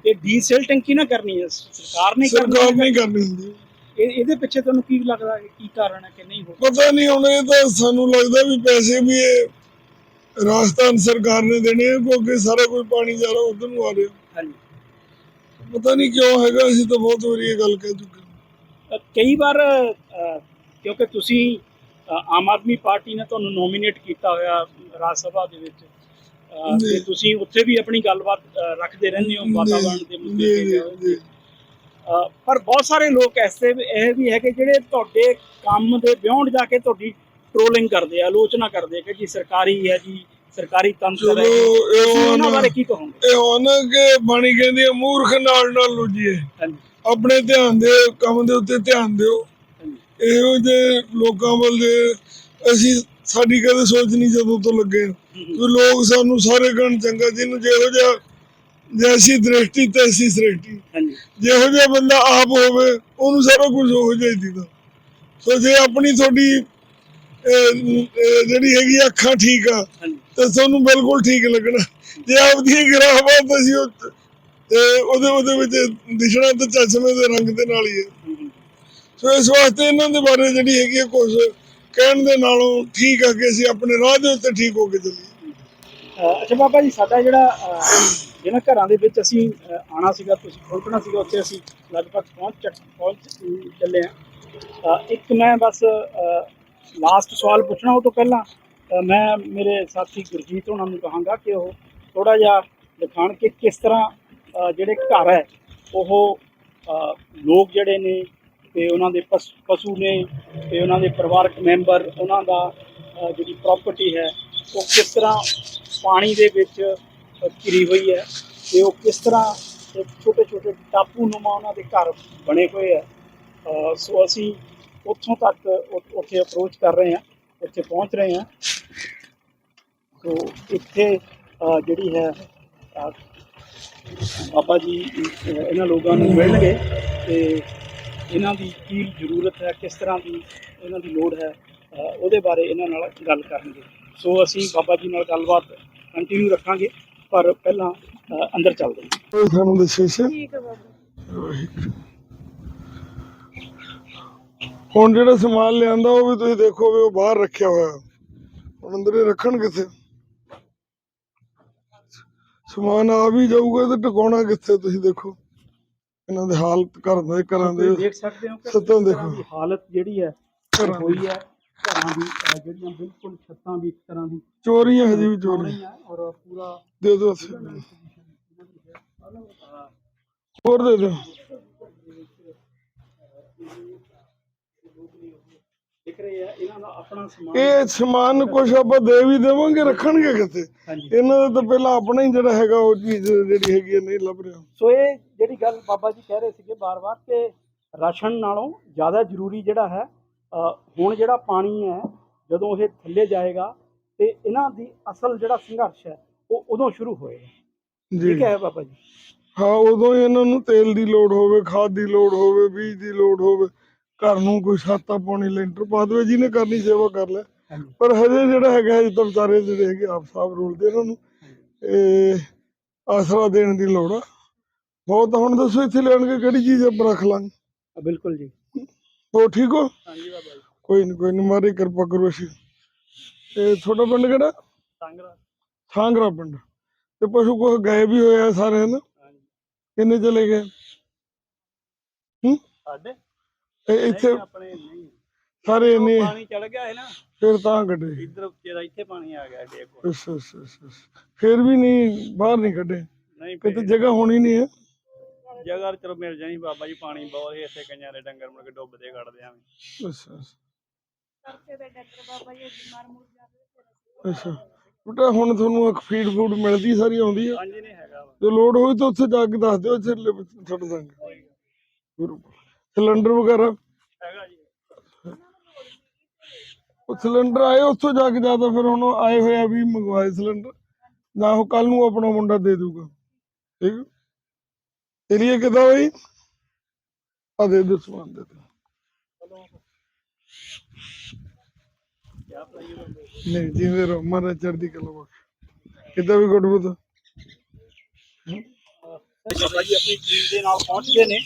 ਇਹ ਡੀਜ਼ਲ ਟੈਂਕੀ ਨਾ ਕਰਨੀ ਹੈ ਸਰਕਾਰ ਨੇ ਕਰਨੀ। ਸਰਕਾਰ। ਨਹੀਂ ਕਰਨੀ ਹੁੰਦੀ। ਇਹ ਇਹਦੇ ਪਿੱਛੇ ਤੁਹਾਨੂੰ ਕੀ ਲੱਗਦਾ ਕੀ ਕਾਰਨ ਹੈ ਕਿ ਨਹੀਂ ਹੋ ਪਤਾ ਨਹੀਂ ਹੁਣ ਇਹ ਤਾਂ ਸਾਨੂੰ ਲੱਗਦਾ ਵੀ ਪੈਸੇ ਵੀ ਇਹ ਰਾਜਸਥਾਨ ਸਰਕਾਰ ਨੇ ਦੇਣੇ ਆ ਕਿਉਂਕਿ ਸਾਰਾ ਕੋਈ ਪਾਣੀ ਜਾ ਰਿਹਾ ਉਧਰ ਨੂੰ ਆ ਰਿਹਾ ਹਾਂਜੀ ਪਤਾ ਨਹੀਂ ਕਿਉਂ ਹੈਗਾ ਅਸੀਂ ਤਾਂ ਬਹੁਤ ਵਾਰੀ ਇਹ ਗੱਲ ਕਹਿ ਚੁੱਕੇ। ਅ, ਕਈ ਵਾਰ ਅ, ਕਿਉਂਕਿ ਤੁਸੀਂ ਅ, ਆਮ ਆਦਮੀ ਪਾਰਟੀ ਨੇ ਤੁਹਾਨੂੰ ਨੋਮੀਨੇਟ ਕੀਤਾ ਹੋਇਆ ਰਾਜ ਸਭਾ ਦੇ ਵਿੱਚ ਅ, ਜੀ। ਤੇ ਤੁਸੀਂ ਉੱਥੇ ਵੀ ਆਪਣੀ ਗੱਲਬਾਤ ਅ, ਰੱਖਦੇ ਰਹਿੰਦੇ ਹੋ ਵਾਤਾਵਰਣ ਦੇ ਮੁੱਦੇ ਤੇ ਜੀ, ਜਾਂ- ਜੀ। ਅ, ਪਰ ਬਹੁਤ ਸਾਰੇ ਲੋਕ ਐਸੇ ਵੀ- ਇਹ ਵੀ ਹੈ ਕਿ ਜਿਹੜੇ ਤੁਹਾਡੇ ਕੰਮ ਦੇ ਵਿਉਂਡ ਜਾ ਕੇ ਤੁਹਾਡੀ ਟ੍ਰੋਲਿੰਗ ਕਰਦੇ ਆ ਆਲੋਚਨਾ ਕਰਦੇ ਆ ਕਿ ਜੀ ਸਰਕਾਰੀ ਹੈ ਜੀ ਸਰਕਾਰੀ ਤੰਤਰ ਹੈ ਜੀ। ਚਲੋ ਇਹ ਤੁਸੀਂ ਉਹਨਾਂ ਹੁਣ ਬਾਰੇ ਕੀ ਕਹੋਗੇ? ਇਹ ਹੁਣ ਕਿ ਬਾਣੀ ਕਹਿੰਦੀ ਹੈ ਮੂਰਖ ਨਾਲ ਨਾਲ ਲੁੱਜੀਏ। ਹਾਂਜੀ। ਆਪਣੇ ਧਿਆਨ ਦੇ ਕੰਮ ਦੇ ਉੱਤੇ ਧਿਆਨ ਦਿਓ। ਹਾਂਜੀ। ਇਹੋ ਜਿਹੇ ਲੋਕਾਂ ਵੱਲ ਦੇ ਅਸੀਂ ਸਾਡੀ ਕਦੇ ਸੋਚ ਨਹੀਂ ਜਦੋਂ ਤੋਂ ਲੱਗੇ। ਵੀ ਲੋਕ ਸਾਨੂੰ ਸਾਰੇ ਗਣ ਚੰਗਾ ਜਿਹਨੂੰ ਜਿਹੋ ਜਿਹਾ ਜੈਸੀ ਦ੍ਰਿਸ਼ਟੀ ਤੈਸੀ ਸ੍ਰਿਸ਼ਟੀ। ਹਾਂਜੀ। ਜਿਹੋ ਜਿਹਾ ਬੰਦਾ ਆਪ ਹੋਵੇ ਉਹਨੂੰ ਸਾਰਾ ਕੁਝ ਹੋ ਜਾਈਦੀ ਦਾ ਸੋ ਜੇ ਆਪਣੀ ਤੁਹਾਡੀ ਜਿਹੜੀ ਹੈਗੀ ਅੱਖਾਂ ਠੀਕ ਆ ਤੇ ਤੁਹਾਨੂੰ ਬਿਲਕੁਲ ਠੀਕ ਲੱਗਣਾ। ਜੇ ਆਪਦੀ ਗਰਾਹਬਾਤ ਅਸੀਂ ਉਹ ਉਹਦੇ ਉਹਦੇ ਵਿੱਚ ਦਿਸ਼ਣਾ ਤੇ ਚਸ਼ਮੇ ਦੇ ਰੰਗ ਦੇ ਨਾਲ ਹੀ ਹੈ ਸੋ ਇਸ ਵਾਸਤੇ ਇਹਨਾਂ ਦੇ ਬਾਰੇ ਜਿਹੜੀ ਹੈਗੀ ਹੈ ਕੁਝ ਕਹਿਣ ਦੇ ਨਾਲੋਂ ਠੀਕ ਆ ਕਿ ਅਸੀਂ ਆਪਣੇ ਰਾਹ ਦੇ ਉੱਤੇ ਠੀਕ ਹੋ ਕੇ ਚੱਲੀਏ। ਅੱਛਾ ਬਾਬਾ ਜੀ ਸਾਡਾ ਜਿਹੜਾ ਜਿਹਨਾਂ ਘਰਾਂ ਦੇ ਵਿੱਚ ਅਸੀਂ ਆਉਣਾ ਸੀਗਾ ਤੁਸੀਂ ਖੋਲ੍ਹਣਾ ਸੀਗਾ ਉੱਥੇ ਅਸੀਂ ਲਗਭਗ ਪਹੁੰਚ ਚੱਕ- ਪਹੁੰਚ ਚੱਲੇ ਆ ਇੱਕ ਮੈਂ ਬਸ ਲਾਸਟ ਸਵਾਲ ਪੁੱਛਣਾ ਉਹ ਤੋਂ ਪਹਿਲਾਂ ਮੈਂ ਮੇਰੇ ਸਾਥੀ ਗੁਰਜੀਤ ਉਹਨਾਂ ਨੂੰ ਕਹਾਂਗਾ ਕਿ ਉਹ ਥੋੜਾ ਜਿਹਾ ਦਿਖਾਣ ਕਿ ਕਿਸ ਤਰ੍ਹਾਂ ਜਿਹੜੇ ਘਰ ਹੈ, ਉਹ ਲੋਕ ਜਿਹੜੇ ਨੇ ਤੇ ਉਹਨਾਂ ਦੇ ਪਸ- ਪਸ਼ੂ ਨੇ ਤੇ ਉਹਨਾਂ ਦੇ ਪਰਿਵਾਰਕ ਮੈਂਬਰ, ਉਹਨਾਂ ਦਾ ਜਿਹੜੀ ਪ੍ਰਾਪਰਟੀ ਹੈ, ਉਹ ਕਿਸ ਤਰ੍ਹਾਂ ਪਾਣੀ ਦੇ ਵਿੱਚ ਘਿਰੀ ਹੋਈ ਹੈ ਤੇ ਉਹ ਕਿਸ ਤਰ੍ਹਾਂ ਛੋਟੇ ਛੋਟੇ ਟਾਪੂ ਨੁਮਾ ਉਹਨਾਂ ਦੇ ਘਰ ਬਣੇ ਹੋਏ ਹੈ। ਸੋ ਅਸੀਂ ਉੱਥੋਂ ਤੱਕ ਉੱਥੇ ਅਪਰੋਚ ਕਰ ਰਹੇ ਹਾਂ ਉੱਥੇ ਪਹੁੰਚ ਰਹੇ ਹਾਂ। ਸੋ ਇੱਥੇ ਜਿਹੜੀ ਹੈ ਬਾਬਾ ਜੀ ਇਹਨਾਂ ਲੋਕਾਂ ਨੂੰ ਮਿਲਣਗੇ ਤੇ ਇਹਨਾਂ ਦੀ ਕੀ ਜ਼ਰੂਰਤ ਹੈ ਕਿਸ ਤਰ੍ਹਾਂ ਦੀ ਇਹਨਾਂ ਦੀ ਲੋੜ ਹੈ ਉਹਦੇ ਬਾਰੇ ਇਹਨਾਂ ਨਾਲ ਗੱਲ ਕਰਨਗੇ। ਸੋ ਅਸੀਂ ਬਾਬਾ ਜੀ ਨਾਲ ਗੱਲਬਾਤ ਕੰਟੀਨਿਊ ਰੱਖਾਂਗੇ ਪਰ ਪਹਿਲਾਂ ਅੰਦਰ ਚੱਲਦੇ ਹਾਂ। ਠੀਕ ਹੈ ਬਾਬਾ। ਹੁਣ ਜਿਹੜਾ ਸਮਾਨ ਲਿਆਂਦਾ ਉਹ ਵੀ ਤੁਸੀਂ ਦੇਖੋ ਵੀ ਉਹ ਬਾਹਰ ਰੱਖਿਆ ਹੋਇਆ ਹੁਣ ਅੰਦਰ ਹੀ ਰੱਖਣ ਕਿੱਥੇ ਸਮਾਨ ਆ ਵੀ ਜਾਊਗਾ ਤੇ ਟਿਕਾਉਣਾ ਕਿੱਥੇ ਤੁਸੀਂ ਦੇਖੋ ਇਹਨਾਂ ਦੇ ਹਾਲਤ ਘਰ ਦੇ ਘਰਾਂ ਦੇ ਦੇਖ ਸਕਦੇ ਹੋ ਸੱਤਾਂ ਦੇਖੋ। ਦੀ ਹਾਲਤ ਜਿਹੜੀ ਹੈ ਦੀ। ਹੋਈ ਹੈ ਘਰਾਂ ਦੀ ਜਿਹੜੀਆਂ ਬਿਲਕੁਲ ਛੱਤਾਂ ਵੀ ਇੱਕ ਤਰ੍ਹਾਂ ਦੀ ਚੋਰੀਆਂ ਹਜੇ ਵੀ ਚੋਰੀ ਚੋਰੀ ਹੈ ਔਰ ਪੂਰਾ ਦੇ ਦਿਓ ਅਸੀਂ। ਹੋਰ ਦੇ ਦਿਓ ਦਿਖ ਰਹੇ ਆ ਇਹਨਾਂ ਦਾ ਆਪਣਾ ਸਮਾਨ ਇਹ ਸਮਾਨ ਕੁਛ ਆਪਾਂ ਦੇ ਵੀ ਦੇਵਾਂਗੇ ਰੱਖਣਗੇ ਹਾਂਜੀ। ਇਹਨਾਂ ਦਾ ਤਾਂ ਪਹਿਲਾਂ ਆਪਣਾ ਹੀ ਜਿਹੜਾ ਹੈਗਾ ਉਹ ਚੀਜ਼ ਜਿਹੜੀ ਹੈਗੀ ਨਹੀਂ ਲੱਭ ਰਿਹਾ। ਸੋ ਇਹ ਜਿਹੜੀ ਗੱਲ ਬਾਬਾ ਜੀ ਕਹਿ ਰਹੇ ਸੀਗੇ ਬਾਰ-ਬਾਰ ਕਿ ਰਾਸ਼ਨ ਨਾਲੋਂ ਜ਼ਿਆਦਾ ਜ਼ਰੂਰੀ ਜਿਹੜਾ ਹੈ ਹੁਣ ਜਿਹੜਾ ਪਾਣੀ ਹੈ ਜਦੋਂ ਇਹ ਥੱਲੇ ਜਾਏਗਾ ਤੇ ਇਹਨਾਂ ਦੀ ਅਸਲ ਜਿਹੜਾ ਸੰਘਰਸ਼ ਹੈ ਉਹ ਉਦੋਂ ਸ਼ੁਰੂ ਹੋਏਗਾ। ਠੀਕ ਹੈ ਬਾਬਾ ਜੀ? ਹਾਂ ਉਦੋਂ ਇਹਨਾਂ ਨੂੰ ਤੇਲ ਦੀ ਲੋੜ ਹੋਵੇ ਖਾਦ ਦੀ ਲੋੜ ਹੋਵੇ ਬੀਜ ਦੀ ਲੋੜ ਹੋਵੇ। ਘਰ ਨੂੰ ਕੋਈ ਛਾਤਾ ਪਾਉਣੀ ਲੈਂਟਰ ਪਾ ਦੇਵੇ ਜਿਹਨੇ ਕਰਨੀ ਸੇਵਾ ਕਰ ਲੈ। ਪਰ ਹਜੇ ਜਿਹੜਾ ਹੈਗਾ ਇਹ ਤਾਂ ਵਿਚਾਰੇ ਜਿਹੜੇ ਹੈਗੇ ਆਪ ਸਾਹਬ ਰੋਲਦੇ ਇਹਨਾਂ ਨੂੰ। ਇਹ ਆਸਰਾ ਦੇਣ ਦੀ ਲੋੜ ਆ। ਬਹੁਤ ਹੁਣ ਦੱਸੋ ਇੱਥੇ ਲੈਣ ਕੇ ਕਿਹੜੀ ਚੀਜ਼ ਆਪਾਂ ਰੱਖ ਲਾਂਗੇ। ਬਿਲਕੁਲ ਜੀ। ਹੋ ਠੀਕ ਹੋ? ਹਾਂਜੀ ਬਾਬਾ ਜੀ। ਕੋਈ ਨਹੀਂ ਕੋਈ ਨਹੀਂ ਮਾਰੀ ਕਿਰਪਾ ਕਰੋ ਅਸੀਂ। ਤੇ ਤੁਹਾਡਾ ਪਿੰਡ ਕਿਹੜਾ? ਸੰਗਰਾ। ਥਾਂਗਰਾ ਪਿੰਡ। ਤੇ ਪਸ਼ੂ ਕੋ ਗਏ ਵੀ ਹੋਏ ਆ ਸਾਰੇ ਹਨ? ਕਿੰਨੇ ਚਲੇ ਗਏ? ਹੂੰ? ਸਾਡੇ? ਇਹ ਇੱਥੇ ਆਪਣੇ ਨਹੀਂ। ਸਾਰੇ ਇੰਨੇ ਪਾਣੀ ਚੜ ਗਿਆ ਹੈ ਨਾ ਫਿਰ ਤਾਂ ਕੱਢੇ। ਇੱਧਰ ਉੱਤੇ ਇੱਥੇ ਪਾਣੀ ਆ ਗਿਆ ਡੇ ਕੋਲ। ਅੱਛਾ ਅੱਛਾ ਅੱਛਾ ਅੱਛਾ। ਫਿਰ ਵੀ ਨਹੀਂ ਬਾਹਰ ਨਹੀਂ ਕੱਢੇ। ਨਹੀਂ ਕਿਤੇ ਜਗ੍ਹਾ ਹੋਣੀ ਨਹੀਂ ਹੈ। ਜਗ੍ਹਾ ਤਾਂ ਚਲੋ ਮਿਲ ਜਾਣੀ ਬਾਬਾ ਜੀ ਪਾਣੀ ਬਹੁਤ ਹੀ ਇੱਥੇ ਕਈਆਂ ਦੇ ਡੰਗਰ ਮੁੜ ਕੇ ਡੁੱਬਦੇ ਕੱਢਦੇ ਆਵੇਂ ਅੱਛਾ ਅੱਛਾ। ਕਰਤੇ ਦੇ ਡਾਕਟਰ ਬਾਬਾ ਜੀ ਬਿਮਾਰ ਮੁਰ ਜਾਵੇ ਅੱਛਾ। ਬੇਟਾ ਹੁਣ ਤੁਹਾਨੂੰ ਇੱਕ ਫੀਡ ਫੂਡ ਮਿਲਦੀ ਸਾਰੀ ਆਉਂਦੀ ਆ। ਹਾਂਜੀ ਨਹੀਂ ਹੈਗਾ। ਵਾ ਜੇ ਲੋੜ ਹੋਈ ਤਾਂ ਉੱਥੇ ਜਾ ਕੇ ਦੱਸ ਦਿਓ ਇੱਥੇ ਲਿ- ਛੱਡ ਦਾਂਗੇ। ਗੁਰੂ ਸਿਲੰਡਰ ਵਗੈਰਾ। ਹੈਗਾ ਜੀ। ਉਹ ਸਿਲੰਡਰ ਆਏ ਉੱਥੋਂ ਜਾ ਕੇ ਜ਼ਿਆਦਾ ਫਿਰ ਹੁਣ ਆਏ ਹੋਏ ਆ ਵੀ ਮੰਗਵਾਏ ਸਿਲੰਡਰ। ਨਾ ਉਹ ਕੱਲ ਨੂੰ ਆਪਣਾ ਮੁੰਡਾ ਦੇ ਦੂਗਾ। ਠੀਕ? ਲਈ ਕਿਦਾਂ ਹੋਈ ਆ ਦੇ ਦੋ ਸਮਾਨ ਦੇ ਦਿਓ। ਨਹੀਂ ਜਿਵੇਂ ਰੋ ਮਹਾਰਾ ਚੜਦੀ ਕਲਾ ਬਖਸ਼। ਕਿਦਾਂ ਵੀ ਗੁੱਡ ਬੁੱਧ। ਆਪਣੀ ਟੀਮ ਦੇ ਨਾਲ ਪਹੁੰਚ ਗਏ ਨੇ।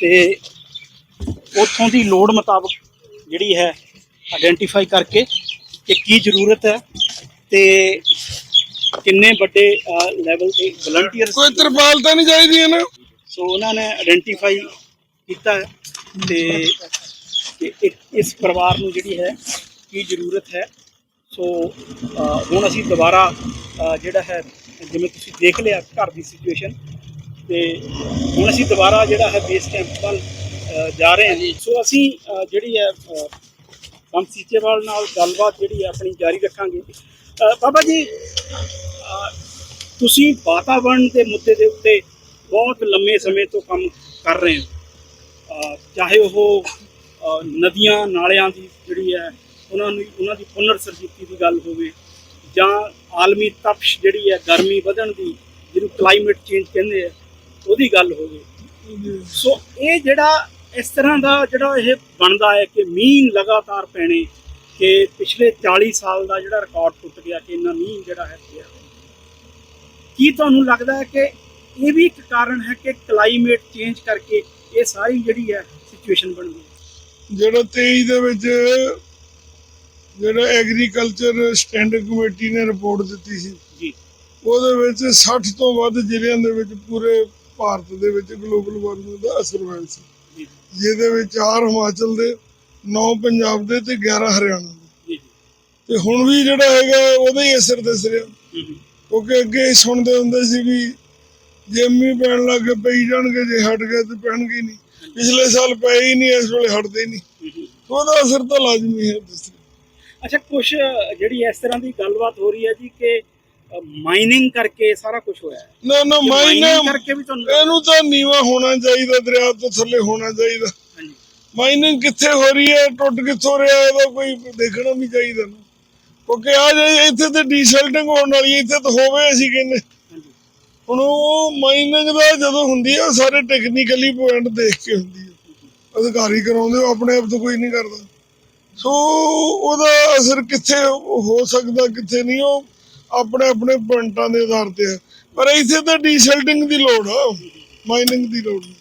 ਤੇ ਉੱਥੋਂ ਦੀ ਲੋੜ ਮੁਤਾਬਕ ਜਿਹੜੀ ਹੈ ਆਇਡੈਂਟੀਫਾਈ ਕਰਕੇ ਕਿ ਕੀ ਜ਼ਰੂਰਤ ਹੈ ਤੇ ਕਿੰਨੇ ਵੱਡੇ ਲੈਵਲ ਤੇ ਵਲੰਟੀਅਰਸ ਕੋਈ ਤਰਪਾਲ ਤਾਂ ਨਹੀਂ ਚਾਹੀਦੀ ਹੈ ਨਾ? ਸੋ ਉਹਨਾਂ ਨੇ ਆਇਡੈਂਟੀਫਾਈ ਕੀਤਾ ਤੇ ਇਸ ਪਰਿਵਾਰ ਨੂੰ ਜਿਹੜੀ ਹੈ ਕੀ ਜ਼ਰੂਰਤ ਹੈ। ਸੋ ਹੁਣ ਅਸੀਂ ਦੁਬਾਰਾ ਜਿਹੜਾ ਹੈ ਜਿਵੇਂ ਤੁਸੀਂ ਦੇਖ ਲਿਆ ਘਰ ਦੀ ਸਿਚੁਏਸ਼ਨ ਤੇ ਹੁਣ ਅਸੀਂ ਦੁਬਾਰਾ ਜਿਹੜਾ ਹੈ ਬੇਸ ਕੈਂਪ ਵੱਲ ਜਾ ਰਹੇ ਹਾਂ ਸੋ ਅਸੀਂ ਜਿਹੜੀ ਹੈ ਪੰਮ ਸੀਚੇਵਾਲ ਨਾਲ ਗੱਲਬਾਤ ਜਿਹੜੀ ਹੈ ਆਪਣੀ ਜਾਰੀ ਰੱਖਾਂਗੇ। ਬਾਬਾ ਜੀ ਤੁਸੀਂ ਵਾਤਾਵਰਣ ਦੇ ਮੁੱਦੇ ਦੇ ਉੱਤੇ ਬਹੁਤ ਲੰਮੇ ਸਮੇਂ ਤੋਂ ਕੰਮ ਕਰ ਰਹੇ ਹੋ। ਚਾਹੇ ਉਹ ਨਦੀਆਂ ਨਾਲਿਆਂ ਦੀ ਜਿਹੜੀ ਹੈ ਉਹਨਾਂ ਨੂੰ ਉਹਨਾਂ ਦੀ ਪੁਨਰ ਸਰਜੀਤੀ ਦੀ ਗੱਲ ਹੋਵੇ ਜਾਂ ਆਲਮੀ ਤਪਸ਼ ਜਿਹੜੀ ਹੈ ਗਰਮੀ ਵਧਣ ਦੀ ਜਿਹਨੂੰ ਕਲਾਈਮੇਟ ਚੇਂਜ ਕਹਿੰਦੇ ਆ ਉਹਦੀ ਗੱਲ ਹੋਵੇ। ਸੋ ਇਹ ਜਿਹੜਾ ਇਸ ਤਰ੍ਹਾਂ ਦਾ ਜਿਹੜਾ ਇਹ ਬਣਦਾ ਹੈ ਕਿ ਮੀਂਹ ਲਗਾਤਾਰ ਪੈਣੇ ਕਿ ਪਿਛਲੇ 40 ਸਾਲ ਦਾ ਜਿਹੜਾ ਰਿਕਾਰਡ ਟੁੱਟ ਗਿਆ ਕਿ ਇੰਨਾ ਮੀਂਹ ਜਿਹੜਾ ਹੈ ਪਿਆ। ਕੀ ਤੁਹਾਨੂੰ ਲੱਗਦਾ ਹੈ ਕਿ ਇਹ ਵੀ ਇੱਕ ਕਾਰਨ ਹੈ ਕਿ ਕਲਾਈਮੇਟ ਚੇਂਜ ਕਰਕੇ ਇਹ ਸਾਰੀ ਜਿਹੜੀ ਹੈ ਸਿਚੁਏਸ਼ਨ ਬਣ ਗਈ? ਜਿਹੜਾ 23 ਦੇ ਵਿੱਚ ਜਿਹੜਾ ਐਗਰੀਕਲਚਰ ਸਟੈਂਡਿੰਗ ਕਮੇਟੀ ਨੇ ਰਿਪੋਰਟ ਦਿੱਤੀ ਸੀ ਜੀ। ਉਹਦੇ ਵਿੱਚ 60 ਤੋਂ ਵੱਧ ਜ਼ਿਲ੍ਹਿਆਂ ਦੇ ਵਿੱਚ ਪੂਰੇ ਭਾਰਤ ਦੇ ਵਿੱਚ ਗਲੋਬਲ ਵਾਰਮਿੰਗ ਦਾ ਅਸਰ ਹੋਇਆ ਸੀ। ਜਿਹਦੇ ਵਿੱਚ 4 ਹਿਮਾਚਲ ਦੇ 9 ਪੰਜਾਬ ਦੇ ਤੇ 11 ਹਰਿਆਣਾ ਦੇ। ਤੇ ਹੁਣ ਵੀ ਜਿਹੜਾ ਹੈਗਾ ਉਹਦਾ ਹੀ ਅਸਰ ਦਿਸ ਰਿਹਾ। ਕਿਉਂਕਿ ਅੱਗੇ ਸੁਣਦੇ ਹੁੰਦੇ ਸੀ ਵੀ ਜੇ ਮੀਂਹ ਪੈਣ ਲੱਗ ਪਈ ਜਾਣਗੇ ਜੇ ਹਟ ਗਏ ਤੇ ਪੈਣਗੇ ਨਹੀਂ। ਪਿਛਲੇ ਸਾਲ ਪਏ ਹੀ ਨਹੀਂ ਇਸ ਵੇਲੇ ਹਟਦੇ ਨਹੀਂ। ਉਹਦਾ ਅਸਰ ਤਾਂ ਲਾਜ਼ਮੀ ਹੈ ਦਿਸ ਰਿਹਾ। ਅੱਛਾ ਕੁਝ ਜਿਹੜੀ ਇਸ ਤਰ੍ਹਾਂ ਦੀ ਗੱਲਬਾਤ ਹੋ ਰਹੀ ਹੈ ਜੀ ਕਿ ਮਾਈਨਿੰਗ ਕਰਕੇ ਸਾਰਾ ਕੁਝ ਹੋਇਆ ਹੈ। ਨਾ ਨਾ ਕਿ ਮਾਈਨ mining ਕਰਕੇ ਵੀ ਤੁਹਾਨੂੰ ਇਹਨੂੰ ਤਾਂ ਨੀਵਾ ਹੋਣਾ ਚਾਹੀਦਾ ਦਰਿਆ ਤੋਂ ਥੱਲੇ ਹੋਣਾ ਚਾਹੀਦਾ। ਹਾਂਜੀ। ਮਾਈਨਿੰਗ ਕਿੱਥੇ ਹੋ ਰਹੀ ਹੈ ਟੁੱਟ ਕਿੱਥੋਂ ਰਿਹਾ ਇਹਦਾ ਕੋਈ ਦੇਖਣਾ ਵੀ ਚਾਹੀਦਾ ਨਾ। ਕਿਉਂਕਿ ਆ ਜੇ ਇੱਥੇ ਤੇ ਡੀਸਲਟਿੰਗ ਹੋਣ ਵਾਲੀ ਹੈ, ਇੱਥੇ ਤਾਂ ਹੋਵੇ ਅਸੀਂ ਕਹਿੰਦੇ ਹਾਂਜੀ। ਹੁਣ ਉਹ ਮਾਈਨਿੰਗ ਦਾ ਜਦੋਂ ਹੁੰਦੀ ਹੈ ਉਹ ਸਾਰੇ ਟੈਕਨੀਕਲੀ ਪੁਆਇੰਟ ਦੇਖ ਕੇ ਹੁੰਦੀ ਹੈ। ਅਧਿਕਾਰੀ ਕਰਾਉਂਦੇ ਉਹ ਆਪਣੇ ਆਪ ਤੋਂ ਕੋਈ ਨਹੀਂ ਕਰਦਾ। ਸੋ ਉਹਦਾ ਅਸਰ ਕਿੱਥੇ ਹੋ ਸਕਦਾ ਕਿੱਥੇ ਨਹੀਂ ਉਹ ਆਪਣੇ ਆਪਣੇ ਪੁਆਇੰਟਾਂ ਦੇ ਆਧਾਰ ਤੇ ਹੈ। ਪਰ ਇੱਥੇ ਤਾਂ ਡੀਸਲਟਿੰਗ ਦੀ ਲੋੜ ਆ ਮਾਈਨਿੰਗ ਦੀ ਲੋੜ ਨਹੀਂ।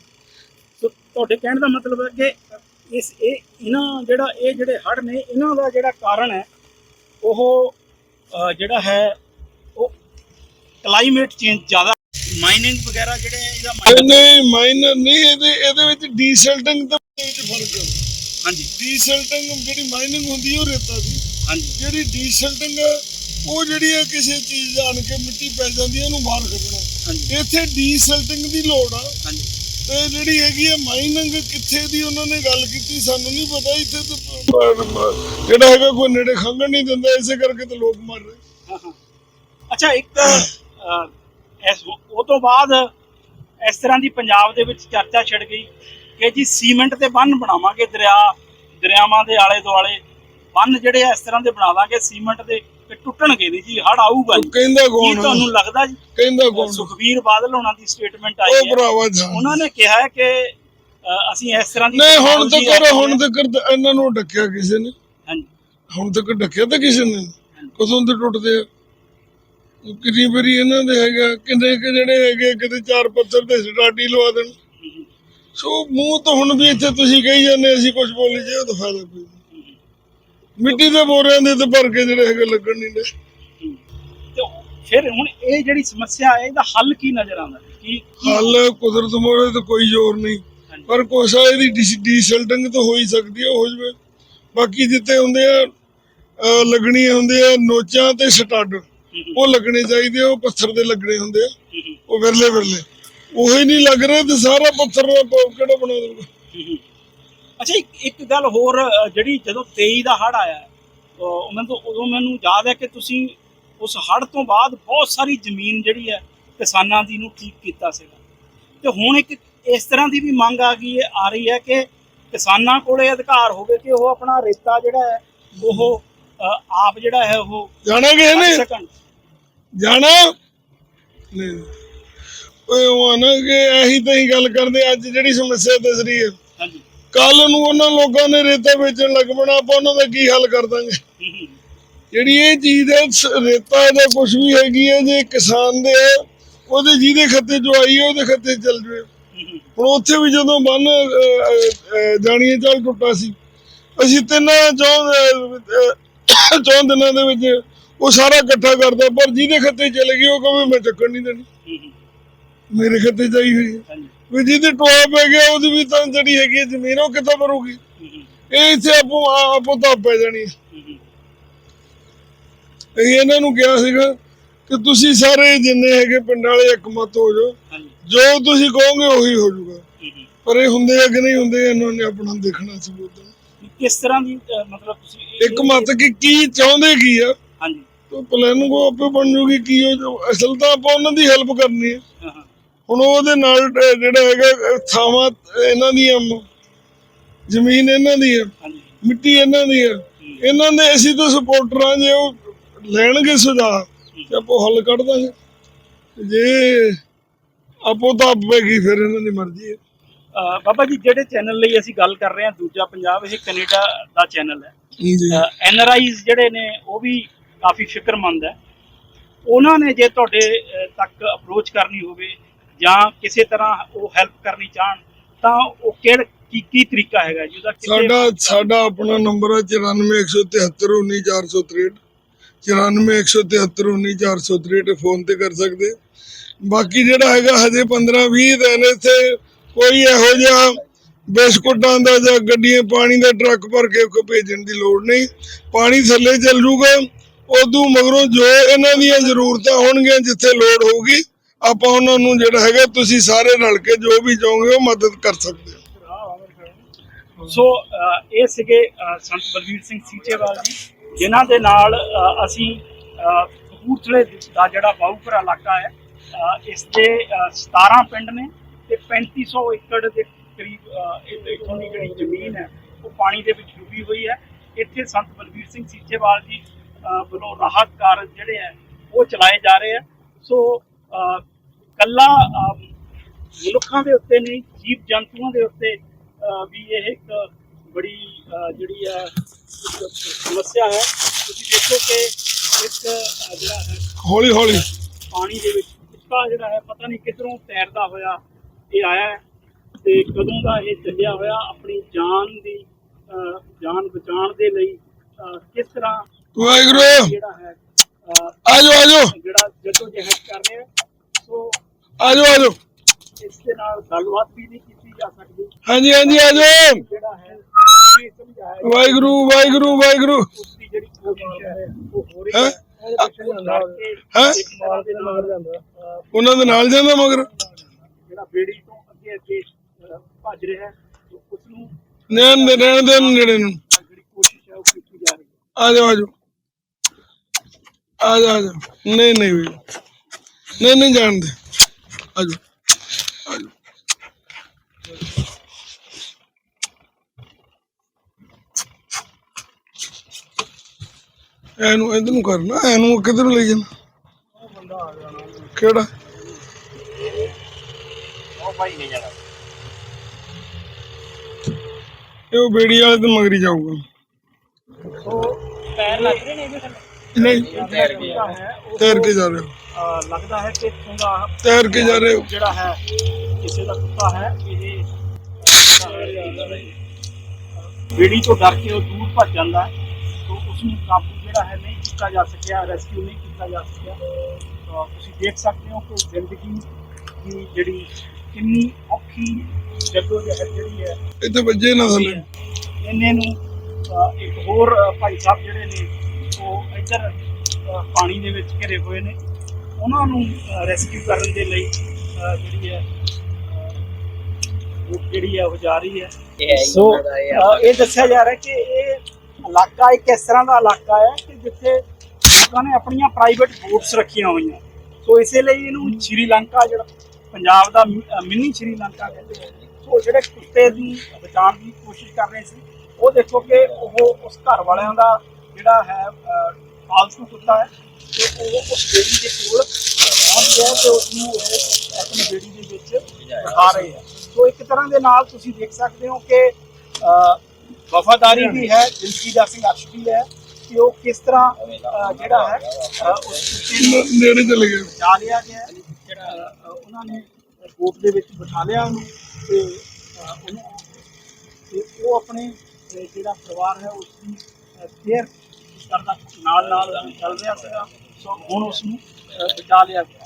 ਸੋ ਤੁਹਾਡੇ ਕਹਿਣ ਦਾ ਮਤਲਬ ਹੈ ਕਿ ਇਸ ਇਹ ਇਹਨਾਂ ਜਿਹੜਾ ਇਹ ਜਿਹੜੇ ਹੜ੍ਹ ਨੇ ਇਹਨਾਂ ਦਾ ਜਿਹੜਾ ਕਾਰਨ ਹੈ ਉਹ ਜਿਹੜਾ ਹੈ ਉਹ ਕਲਾਈਮੇਟ ਚੇਂਜ ਜ਼ਿਆਦਾ ਮਾਈਨਿੰਗ ਵਗੈਰਾ ਜਿਹੜੇ ਇਹਦਾ mining- ਨਹੀਂ ਮਾਈਨਰ ਨਹੀਂ ਇਹਦੇ ਇਹਦੇ ਵਿੱਚ ਡੀਸਲਟਿੰਗ ਤੇ ਵਿੱਚ ਫ਼ਰਕ ਹੈ ਹਾਂਜੀ। ਡੀਸਲਟਿੰਗ ਜਿਹੜੀ ਮਾਈਨਿੰਗ ਹੁੰਦੀ ਹੈ ਉਹ ਰੇਤਾ ਦੀ। ਹਾਂਜੀ। ਜਿਹੜੀ ਡੀਸਲਟਿੰਗ ਉਹ ਜਿਹੜੀ ਹੈ ਕਿਸੇ ਚੀਜ਼ ਜਾਣ ਕੇ ਮਿੱਟੀ ਪੈ ਜਾਂਦੀ ਹੈ ਉਹਨੂੰ ਬਾਹਰ ਕੱਢਣਾ। ਇੱਥੇ ਡੀਸਲਟਿੰਗ ਦੀ ਲੋੜ ਆ। ਤੇ ਜਿਹੜੀ ਹੈਗੀ ਹੈ ਮਾਈਨਿੰਗ ਕਿੱਥੇ ਦੀ ਉਹਨਾਂ ਨੇ ਗੱਲ ਕੀਤੀ ਸਾਨੂੰ ਨਹੀਂ ਪਤਾ। ਇੱਥੇ ਤਾਂ ਜਿਹੜਾ ਹੈਗਾ ਕੋਈ ਨੇੜੇ ਖੰਗਣ ਨਹੀਂ ਦਿੰਦਾ ਇਸੇ ਕਰਕੇ ਤਾਂ ਲੋਕ ਮਰ ਰਹੇ। ਅੱਛਾ ਇੱਕ ਇਸ ਉਹ ਤੋਂ ਬਾਅਦ ਇਸ ਤਰ੍ਹਾਂ ਦੀ ਪੰਜਾਬ ਦੇ ਵਿੱਚ ਚਰਚਾ ਛਿੜ ਗਈ ਕਿ ਜੀ ਸੀਮੈਂਟ ਦੇ ਬੰਨ ਬਣਾਵਾਂਗੇ ਦਰਿਆ ਦਰਿਆਵਾਂ ਦੇ ਆਲੇ ਦੁਆਲੇ ਬੰਨ ਜਿਹੜੇ ਇਸ ਤਰ੍ਹਾਂ ਦੇ ਬਣਾ ਦਾਂਗੇ ਸੀਮੈਂਟ ਦੇ ਕਿ ਟੁੱਟਣਗੇ ਨਹੀਂ ਜੀ ਹੜ ਆਊਗਾ ਜੀ। ਕਹਿੰਦਾ ਕੀ ਕੌਣ ਤੁਹਾਨੂੰ ਲੱਗਦਾ ਜੀ? ਕਹਿੰਦਾ ਕੌਣ ਸੁਖਬੀਰ ਬਾਦਲ ਹੋਣਾ ਦੀ ਸਟੇਟਮੈਂਟ ਆਈ ਉਹ ਹੈ। ਭਰਾਵਾ ਜਾਨ ਉਹਨਾਂ ਨੇ ਕਿਹਾ ਹੈ ਕਿ ਅਸੀਂ ਇਸ ਤਰ੍ਹਾਂ ਦੀ ਨਹੀਂ ਹੁਣ technology ਤੱਕ ਰੱਖਦੇ ਹੁਣ ਹਾਂ। ਤੱਕ ਇਹਨਾਂ ਨੂੰ ਡੱਕਿਆ ਕਿਸੇ ਨੇ। ਹਾਂਜੀ। ਹੁਣ ਤੱਕ ਡੱਕਿਆ ਤਾਂ ਕਿਸੇ ਨੇ। ਕਦੋਂ ਦੇ ਟੁੱਟਦੇ ਆ? ਉਹ ਕਿੰਨੀ ਵਾਰੀ ਇਹਨਾਂ ਦੇ ਹੈਗਾ ਕਿੰਨੇ ਕਿ ਜਿਹੜੇ ਹੈਗੇ ਕਿਤੇ ਚਾਰ ਪੱਥਰ ਤੇ ਸਟਾਡੀ ਲਵਾ ਦੇਣ। ਸੋ ਮੂੰਹ ਤਾਂ ਹੁਣ ਵੀ ਇੱਥੇ ਤੁਸੀਂ ਕਹੀ ਜਾਂਦੇ ਅਸੀਂ ਕੁਝ ਬੋਲੀ ਜੇ ਉਹ ਤਾਂ ਫਾਇਦਾ ਕੋਈ ਨਹੀਂ। ਮਿੱਟੀ ਦੇ ਬੋਰਿਆਂ ਦੇ ਤੇ ਭਰ ਕੇ ਜਿਹੜੇ ਹੈਗੇ ਲੱਗਣ ਨਹੀਂ ਦੇ। ਤੇ ਫਿਰ ਹੁਣ ਇਹ ਜਿਹੜੀ ਸਮੱਸਿਆ ਹੈ ਇਹਦਾ ਹੱਲ ਕੀ ਨਜ਼ਰ ਆਉਂਦਾ? ਕੀ ਹੱਲ ਕੁਦਰਤ ਮੋਰੇ ਤੇ ਕੋਈ ਜ਼ੋਰ ਨਹੀਂ। ਪਰ ਕੋਸਾ ਇਹਦੀ ਡੀਸਲਟਿੰਗ ਤਾਂ ਹੋ ਹੀ ਸਕਦੀ ਹੈ ਹੋ ਜਵੇ। ਬਾਕੀ ਜਿੱਤੇ ਹੁੰਦੇ ਆ ਲੱਗਣੀ ਹੁੰਦੇ ਆ ਨੋਚਾਂ ਤੇ ਸਟੱਡ। ਉਹ ਲੱਗਣੇ ਚਾਹੀਦੇ ਉਹ ਪੱਥਰ ਦੇ ਲੱਗਣੇ ਹੁੰਦੇ ਆ। ਉਹ ਵਿਰਲੇ ਵਿਰਲੇ। ਉਹੀ ਨਹੀਂ ਲੱਗ ਰਿਹਾ ਤੇ ਸਾਰਾ ਪੱਥਰ ਦਾ ਕਿਹੜਾ ਬਣਾ ਦੂਗਾ। ਅੱਛਾ ਇੱਕ ਇੱਕ ਗੱਲ ਹੋਰ ਅ, ਜਿਹੜੀ ਜਦੋਂ 23 ਦਾ ਹੜ ਆਇਆ ਹੈ, ਉਹ ਮੈਨੂੰ ਉਦੋਂ ਮੈਨੂੰ ਯਾਦ ਹੈ ਕਿ ਤੁਸੀਂ ਉਸ ਹੜ ਤੋਂ ਬਾਅਦ ਬਹੁਤ ਸਾਰੀ ਜ਼ਮੀਨ ਜਿਹੜੀ ਹੈ ਕਿਸਾਨਾਂ ਦੀ ਨੂੰ ਠੀਕ ਕੀਤਾ ਸੀਗਾ। ਤੇ ਹੁਣ ਇੱਕ ਇਸ ਤਰ੍ਹਾਂ ਦੀ ਵੀ ਮੰਗ ਆ ਗਈ ਹੈ ਆ ਰਹੀ ਹੈ ਕਿ ਕਿਸਾਨਾਂ ਕੋਲੇ ਅਧਿਕਾਰ ਹੋਵੇ ਕਿ ਉਹ ਆਪਣਾ ਰੇਤਾ ਜਿਹੜਾ ਹੈ ਉਹ ਅ, ਆਪ ਜਿਹੜਾ ਹੈ ਉਹ ਜਾਣਾ ਕਿਸੇ ਕੱਢ ਨੇ ਸਕਣ। ਜਾਣਾ? ਨਹੀਂ। ਓਏ ਉਹ ਆ ਨਾ ਕਿ ਇਹੀ ਤਾਂ ਹੀ ਗੱਲ ਕਰਦੇ ਅੱਜ ਜਿਹੜੀ ਸਮੱਸਿਆ ਦਿਸ ਰਹੀ ਹੈ। ਹਾਂਜੀ। ਕੱਲ ਨੂੰ ਉਹਨਾਂ ਲੋਕਾਂ ਨੇ ਰੇਤਾ ਵੇਚਣ ਲੱਗ ਪਣਾ, ਆਪਾਂ ਉਹਨਾਂ ਦਾ ਕੀ ਹੱਲ ਕਰ ਦਾਂਗੇ? ਜਿਹੜੀ ਇਹ ਚੀਜ਼ ਹੈ ਰੇਤਾ ਦਾ ਕੁਝ ਵੀ ਹੈਗੀ ਹੈ, ਜੇ ਕਿਸਾਨ ਦੇ ਉਹਦੇ ਜਿਹਦੇ ਖੱਤੇ ਚ ਆਈ ਹੈ, ਉਹਦੇ ਖੱਤੇ ਚੱਲ ਜਵੇ। ਹੁਣ ਉੱਥੇ ਵੀ ਜਦੋਂ ਬੰਨ ਜਾਣੀਏ ਚੱਲ ਟੁੱਟਾ ਸੀ, ਅਸੀਂ ਤਿੰਨਾਂ ਚੌਂ ਚੌਂ ਦਿਨਾਂ ਦੇ ਵਿੱਚ ਉਹ ਸਾਰਾ ਇਕੱਠਾ ਕਰਦਾ ਪਰ ਜਿਹਦੇ ਖੱਤੇ ਚਲੇ ਗਈ ਉਹ ਕਹੇ ਮੈਂ ਚੱਕਣ ਨਹੀਂ ਦੇਣੀ। ਮੇਰੇ ਖੱਤੇ ਚ ਆਈ ਹੋਈ ਹੈ। ਵੀ ਜਿਹਦੇ ਟੋਆ ਪੈ ਗਿਆ ਉਹਦੀ ਵੀ ਤਾਂ ਜਿਹੜੀ ਹੈਗੀ ਜ਼ਮੀਨ ਉਹ ਕਿੱਥੋਂ ਭਰੂਗੀ ਇਹ ਇੱਥੇ ਆਪੋ ਆਪੋ ਤਾਂ ਪੈ ਜਾਣੀ ਅਸੀਂ ਇਹਨਾਂ ਨੂੰ ਕਿਹਾ ਸੀਗਾ ਕਿ ਤੁਸੀਂ ਸਾਰੇ ਜਿੰਨੇ ਹੈਗੇ ਪਿੰਡ ਵਾਲੇ ਇੱਕਮਤ ਹੋ ਜਾਓ। ਜੋ ਤੁਸੀਂ ਕਹੋਗੇ ਉਹੀ ਹੋ ਜਾਊਗਾ। ਪਰ ਇਹ ਹੁੰਦੇ ਆ ਕਿ ਨਹੀਂ ਹੁੰਦੇ ਇਹਨਾਂ ਨੇ ਆਪਣਾ ਦੇਖਣਾ ਸਬੂਤ ਕਿਸ ਤਰ੍ਹਾਂ ਦੀ ਅ, ਮਤਲਬ ਤੁਸੀਂ ਇਹ- ਇੱਕ ਮਤ ਕਿ ਕੀ ਚਾਹੁੰਦੇ ਕੀ ਆ? ਹਾਂਜੀ। ਤਾਂ ਪਲਾਨ ਕੋ ਆਪੇ ਬਣ ਜੂਗੀ ਕੀ ਉਹ ਜੋ- ਅਸਲ ਤਾਂ ਆਪਾਂ ਉਹਨਾਂ ਦੀ ਹੈਲਪ ਕਰਨੀ ਹੈ ਹਾਂ ਹਾਂ। ਹੁਣ ਉਹਦੇ ਨਾਲ ਜਿਹੜਾ ਹੈਗਾ ਥਾਵਾਂ ਇਹਨਾਂ ਦੀਆਂ ਜ਼ਮੀਨ ਇਹਨਾਂ ਦੀ ਹੈ ਮਿੱਟੀ ਇਹਨਾਂ ਦੀ ਹੈ। ਇਹਨਾਂ ਦੇ ਅਸੀਂ ਤਾਂ ਸਪੋਰਟਰਾਂ ਜੇ ਉਹ ਲੈਣਗੇ ਸੁਝਾਅ ਤੇ ਆਪੋ ਹੱਲ ਕੱਢ ਦਾਂਗੇ। ਜੇ ਆਪੋ ਤਾਂ ਆਪੇਗੀ ਫਿਰ ਇਹਨਾਂ ਦੀ ਮਰਜ਼ੀ ਹੈ। ਬਾਬਾ ਜੀ ਜਿਹੜੇ ਚੈਨਲ ਲਈ ਅਸੀਂ ਗੱਲ ਕਰ ਰਹੇ ਹਾਂ ਦੂਜਾ ਪੰਜਾਬ ਇਹ ਕੈਨੇਡਾ ਦਾ ਚੈਨਲ ਹੈ। ਐਨ ਆਰ ਆਈਜ਼ ਜਿਹੜੇ ਨੇ ਉਹ ਵੀ ਕਾਫੀ ਫਿਕਰਮੰਦ ਹੈ। ਉਹਨਾਂ ਨੇ ਜੇ ਤੁਹਾਡੇ ਤੱਕ ਅਪਰੋਚ ਕਰਨੀ ਹੋਵੇ ਜਾਂ ਕਿਸੇ ਤਰ੍ਹਾਂ ਉਹ ਹੈਲਪ ਕਰਨੀ ਚਾਹਣ ਤਾਂ ਉਹ ਕਿਹੜਾ ਕੀ ਕੀ ਤਰੀਕਾ ਹੈਗਾ ਜੀ? ਉਹਦਾ ਸਾਡਾ ਸਾਡਾ ਆਪਣਾ ਨੰਬਰ ਹੈ 9417194463 9417194463 ਫੋਨ ਤੇ ਕਰ ਸਕਦੇ। ਬਾਕੀ ਜਿਹੜਾ ਹੈਗਾ ਹਜੇ 15 20 ਦਿਨ ਇੱਥੇ ਕੋਈ ਇਹੋ ਜਿਹਾ ਬਿਸਕੁਟਾਂ ਦਾ ਜਾਂ ਗੱਡੀਆਂ ਪਾਣੀ ਦਾ ਟਰੱਕ ਭਰ ਕੇ ਕੋਈ ਭੇਜਣ ਦੀ ਲੋੜ ਨਹੀਂ। ਪਾਣੀ ਥੱਲੇ ਚੱਲ ਜੂਗਾ ਉਦੋਂ ਮਗਰੋਂ ਜੋ ਇਹਨਾਂ ਦੀਆਂ ਜ਼ਰੂਰਤਾਂ ਹੋਣਗੀਆਂ ਜਿੱਥੇ ਲੋੜ ਹੋਊਗੀ ਆਪਾਂ ਉਹਨਾਂ ਨੂੰ ਜਿਹੜਾ ਹੈਗਾ ਤੁਸੀਂ ਸਾਰੇ ਰਲ ਕੇ ਜੋ ਵੀ ਚਾਹੋਗੇ ਉਹ ਮਦਦ ਕਰ ਸਕਦੇ ਹੋ। ਸੋ ਇਹ ਸੀਗੇ ਸੰਤ ਬਲਵੀਰ ਸਿੰਘ ਸੀਚੇਵਾਲ ਜੀ ਜਿਨ੍ਹਾਂ ਦੇ ਨਾਲ ਅਸੀਂ ਕਪੂਰਥਲੇ ਦਾ ਜਿਹੜਾ ਬਾਹੂਪੁਰਾ ਇਲਾਕਾ ਹੈ ਇਸ ਦੇ ਅਹ, 17 ਪਿੰਡ ਨੇ ਤੇ 3500 ਏਕੜ ਦੇ ਕਰੀਬ ਅਹ, ਇੱਥੋਂ ਦੀ ਜਿਹੜੀ ਜ਼ਮੀਨ ਹੈ ਉਹ ਪਾਣੀ ਦੇ ਵਿੱਚ ਡੁੱਬੀ ਹੋਈ ਹੈ। ਇੱਥੇ ਸੰਤ ਬਲਵੀਰ ਸਿੰਘ ਸੀਚੇਵਾਲ ਜੀ ਵੱਲੋਂ ਰਾਹਤ ਕਾਰਜ ਜਿਹੜੇ ਹੈ ਉਹ ਚਲਾਏ ਜਾ ਰਹੇ ਆ ਸੋ ਕੱਲਾ ਮਨੁੱਖਾਂ ਦੇ ਉੱਤੇ ਨਹੀਂ ਜੀਵ ਜੰਤੂਆਂ ਦੇ ਉੱਤੇ ਵੀ ਇਹ ਇੱਕ ਬੜੀ ਜਿਹੜੀ ਇੱਕ ਸਮੱਸਿਆ ਹੈ। ਤੁਸੀਂ ਦੇਖੋ ਕਿ ਇੱਕ ਜਿਹੜਾ ਹੈ ਹੌਲੀ ਹੌਲੀ। ਪਾਣੀ ਦੇ ਵਿੱਚ ਕੁੱਤਾ ਜਿਹੜਾ ਹੈ ਪਤਾ ਨਹੀਂ ਕਿੱਧਰੋਂ ਤੈਰਦਾ ਹੋਇਆ ਇਹ ਆਇਆ ਤੇ ਕਦੋਂ ਦਾ ਇਹ ਚੱਲਿਆ ਹੋਇਆ ਆਪਣੀ ਜਾਨ ਦੀ ਜਾਨ ਬਚਾਉਣ ਦੇ ਲਈ ਕਿਸ ਤਰ੍ਹਾਂ ਵਾਹਿਗੁਰੂ। ਜਿਹੜਾ ਹੈ ਆਜੋ ਆਜੋ ਜਿਹੜਾ ਜੱਦੋ ਜਹਿਦ ਕਰ ਰਿਹਾ ਸੋ ਆਜੋ ਆਜੋ। ਇਸ ਦੇ ਨਾਲ ਗੱਲਬਾਤ ਵੀ ਨਹੀਂ ਕੀਤੀ ਜਾ ਸਕਦੀ। ਹਾਂਜੀ ਹਾਂਜੀ ਆਜੋ। ਜਿਹੜਾ ਹੈ ਇਹ ਸਮਝਾਇਆ ਵਾਹਿਗੁਰੂ ਵਾਹਿਗੁਰੂ ਵਾਹਿਗੁਰੂ। ਉਸ ਦੀ ਜਿਹੜੀ ਕੋਸ਼ਿਸ਼ ਹੈ ਉਹ ਹੋ ਰਹੀ ਹੈਂ? ਹੈ। ਲੜ ਕੇ ਹੈਂ? ਇੱਕ ਤਰ੍ਹਾਂ ਦੇ ਨਾਲ ਅਹ, ਉਹਨਾਂ ਦੇ ਨਾਲ ਜਾਂਦਾ ਮਗਰ? ਜਿਹੜਾ ਬੇੜੀ ਤੋਂ ਅੱਗੇ ਅੱਗੇ ਅਹ, ਭੱਜ ਰਿਹਾ ਹੈ ਉਸ ਨੂੰ ਨੈਣ ਦੇ ਰਹਿਣ ਦੇ ਨੇੜੇ ਨੂੰ। ਜਿਹੜੀ ਕੋਸ਼ਿਸ਼ ਹੈ ਉਹ ਕੀਤੀ ਜਾ ਰਹੀ ਹੈ। ਆਜੋ ਆਜੋ। ਨਹੀਂ ਨਹੀਂ ਵੀ ਨਹੀਂ ਨਹੀਂ ਜਾਣਦੇ। ਆਜੋ। ਆਜੋ ਇਹਨੂੰ ਇਧਰ ਨੂੰ ਕਰਨਾ, ਇਹਨੂੰ ਕਿੱਧਰ ਨੂੰ ਲੈ ਜਾਣਾ? ਕਿਹੜਾ? ਉਹ ਭਾਈ ਨਹੀਂ ਜਾਣਾ ਇਹ ਉਹ ਬੇੜੀ ਵਾਲੇ ਤੇ ਮਗਰੀ ਜਾਊਗਾ। ਸੋ ਪੈਰ ਲੱਗ ਰਹੇ ਨੇ ਇਹਦੇ ਥੱਲੇ। ਨਹੀਂ। ਤੈਰ ਕੇ ਹੈ ਉਹ ਤੈਰ ਕੇ ਜਾ ਰਹੇ ਹੋ। ਅਹ, ਲੱਗਦਾ ਹੈ ਕਿ ਇੱਥੋਂ ਦਾ ਤੈਰ ਕੇ ਜਾ ਰਹੇ ਹੋ। ਜਿਹੜਾ ਹੈ ਕਿਸੇ ਦਾ ਕੁੱਤਾ ਹੈ ਇਹ ਬੇੜੀ ਤੋਂ ਡਰ ਕੇ ਉਹ ਦੂਰ ਭੱਜ ਜਾਂਦਾ ਹੈ। ਤੋਂ ਉਸ ਨੂੰ ਕਾਬੂ ਜਿਹੜਾ ਹੈ ਨਹੀਂ ਕੀਤਾ ਜਾ ਸਕਿਆ ਰੈਸਕਿਊ ਨਹੀਂ ਕੀਤਾ ਜਾ ਸਕਿਆ। ਤਾਂ ਤੁਸੀਂ ਦੇਖ ਸਕਦੇ ਹੋ ਕਿ ਜ਼ਿੰਦਗੀ ਦੀ ਜਿਹੜੀ ਕਿੰਨੀ ਔਖੀ ਜੱਦੋ ਜਹਿਦ ਜਿਹੜੀ ਹੈ ਇੱਥੇ ਵੱਜੇ ਨਾ ਥੱਲੇ ਇਹਨੇ ਨੂੰ ਇੱਕ ਹੋਰ ਭਾਈ ਸਾਹਿਬ ਜਿਹੜੇ ਨੇ ਉਹ ਇੱਧਰ ਪਾਣੀ ਦੇ ਵਿੱਚ ਘਿਰੇ ਹੋਏ ਨੇ। ਉਹਨਾਂ ਨੂੰ ਰੈਸਕਿਊ ਕਰਨ ਦੇ ਲਈ ਜਿਹੜੀ ਹੈ ਉਹ ਜਿਹੜੀ ਹੈ ਉਹ ਜਾ ਰਹੀ ਹੈ। ਸੋ ਇਹ ਦੱਸਿਆ ਜਾ ਰਿਹਾ ਕਿ ਇਹ ਇਲਾਕਾ ਇੱਕ ਇਸ ਤਰ੍ਹਾਂ ਦਾ ਇਲਾਕਾ ਹੈ ਕਿ ਜਿੱਥੇ ਲੋਕਾਂ ਨੇ ਆਪਣੀਆਂ ਪ੍ਰਾਈਵੇਟ ਬੋਟਸ ਰੱਖੀਆਂ ਹੋਈਆਂ। ਸੋ ਇਸੇ ਲਈ ਇਹਨੂੰ ਸ਼੍ਰੀਲੰਕਾ ਜਿਹੜਾ ਪੰਜਾਬ ਦਾ ਮਿੰਨੀ ਸ਼੍ਰੀਲੰਕਾ ਕਹਿੰਦੇ ਆ। ਸੋ ਜਿਹੜੇ ਕੁੱਤੇ ਦੀ ਬਚਾਉਣ ਦੀ ਕੋਸ਼ਿਸ਼ ਕਰ ਰਹੇ ਸੀ ਉਹ ਦੇਖੋ ਕਿ ਉਹ ਉਸ ਘਰ ਵਾਲਿਆਂ ਦਾ ਜਿਹੜਾ ਹੈ ਪਾਲਤੂ ਕੁੱਤਾ ਹੈ ਤੇ ਉਹ ਉਸ ਬੇੜੀ ਦੇ ਕੋਲ ਪਹੁੰਚ ਗਿਆ ਤੇ ਉਸ ਨੂੰ ਉਹ ਆਪਣੀ ਬੇੜੀ ਦੇ ਵਿੱਚ ਬਿਠਾ ਰਹੇ ਆ ਸੋ ਇੱਕ ਤਰ੍ਹਾਂ ਦੇ ਨਾਲ ਤੁਸੀਂ ਦੇਖ ਸਕਦੇ ਹੋ ਕਿ ਵਫਾਦਾਰੀ ਵੀ ਹੈ ਜ਼ਿੰਦਗੀ ਦਾ ਸੰਘਰਸ਼ ਵੀ ਹੈ ਕਿ ਉਹ ਕਿਸ ਤਰ੍ਹਾਂ ਜਿਹੜਾ ਹੈ ਉਸ ਨੇੜੇ ਚਲੇ ਗਏ ਬਚਾ ਲਿਆ ਗਿਆ ਹੈ। ਜਿਹੜਾ ਉਹਨਾਂ ਨੇ ਕੋਟ ਦੇ ਵਿੱਚ ਬਿਠਾ ਲਿਆ ਉਹਨੂੰ ਤੇ ਅਹ, ਉਹਨੂੰ ਤੇ ਉਹ ਆਪਣੇ ਜਿਹੜਾ ਪਰਿਵਾਰ ਹੈ ਉਸ ਦੀ ਕੇਅਰ ਕਰਦਾ ਨਾਲ ਨਾਲ ਚੱਲ ਰਿਹਾ ਸੀਗਾ। ਸੋ ਹੁਣ ਉਸ ਨੂੰ ਬਚਾ ਲਿਆ ਗਿਆ।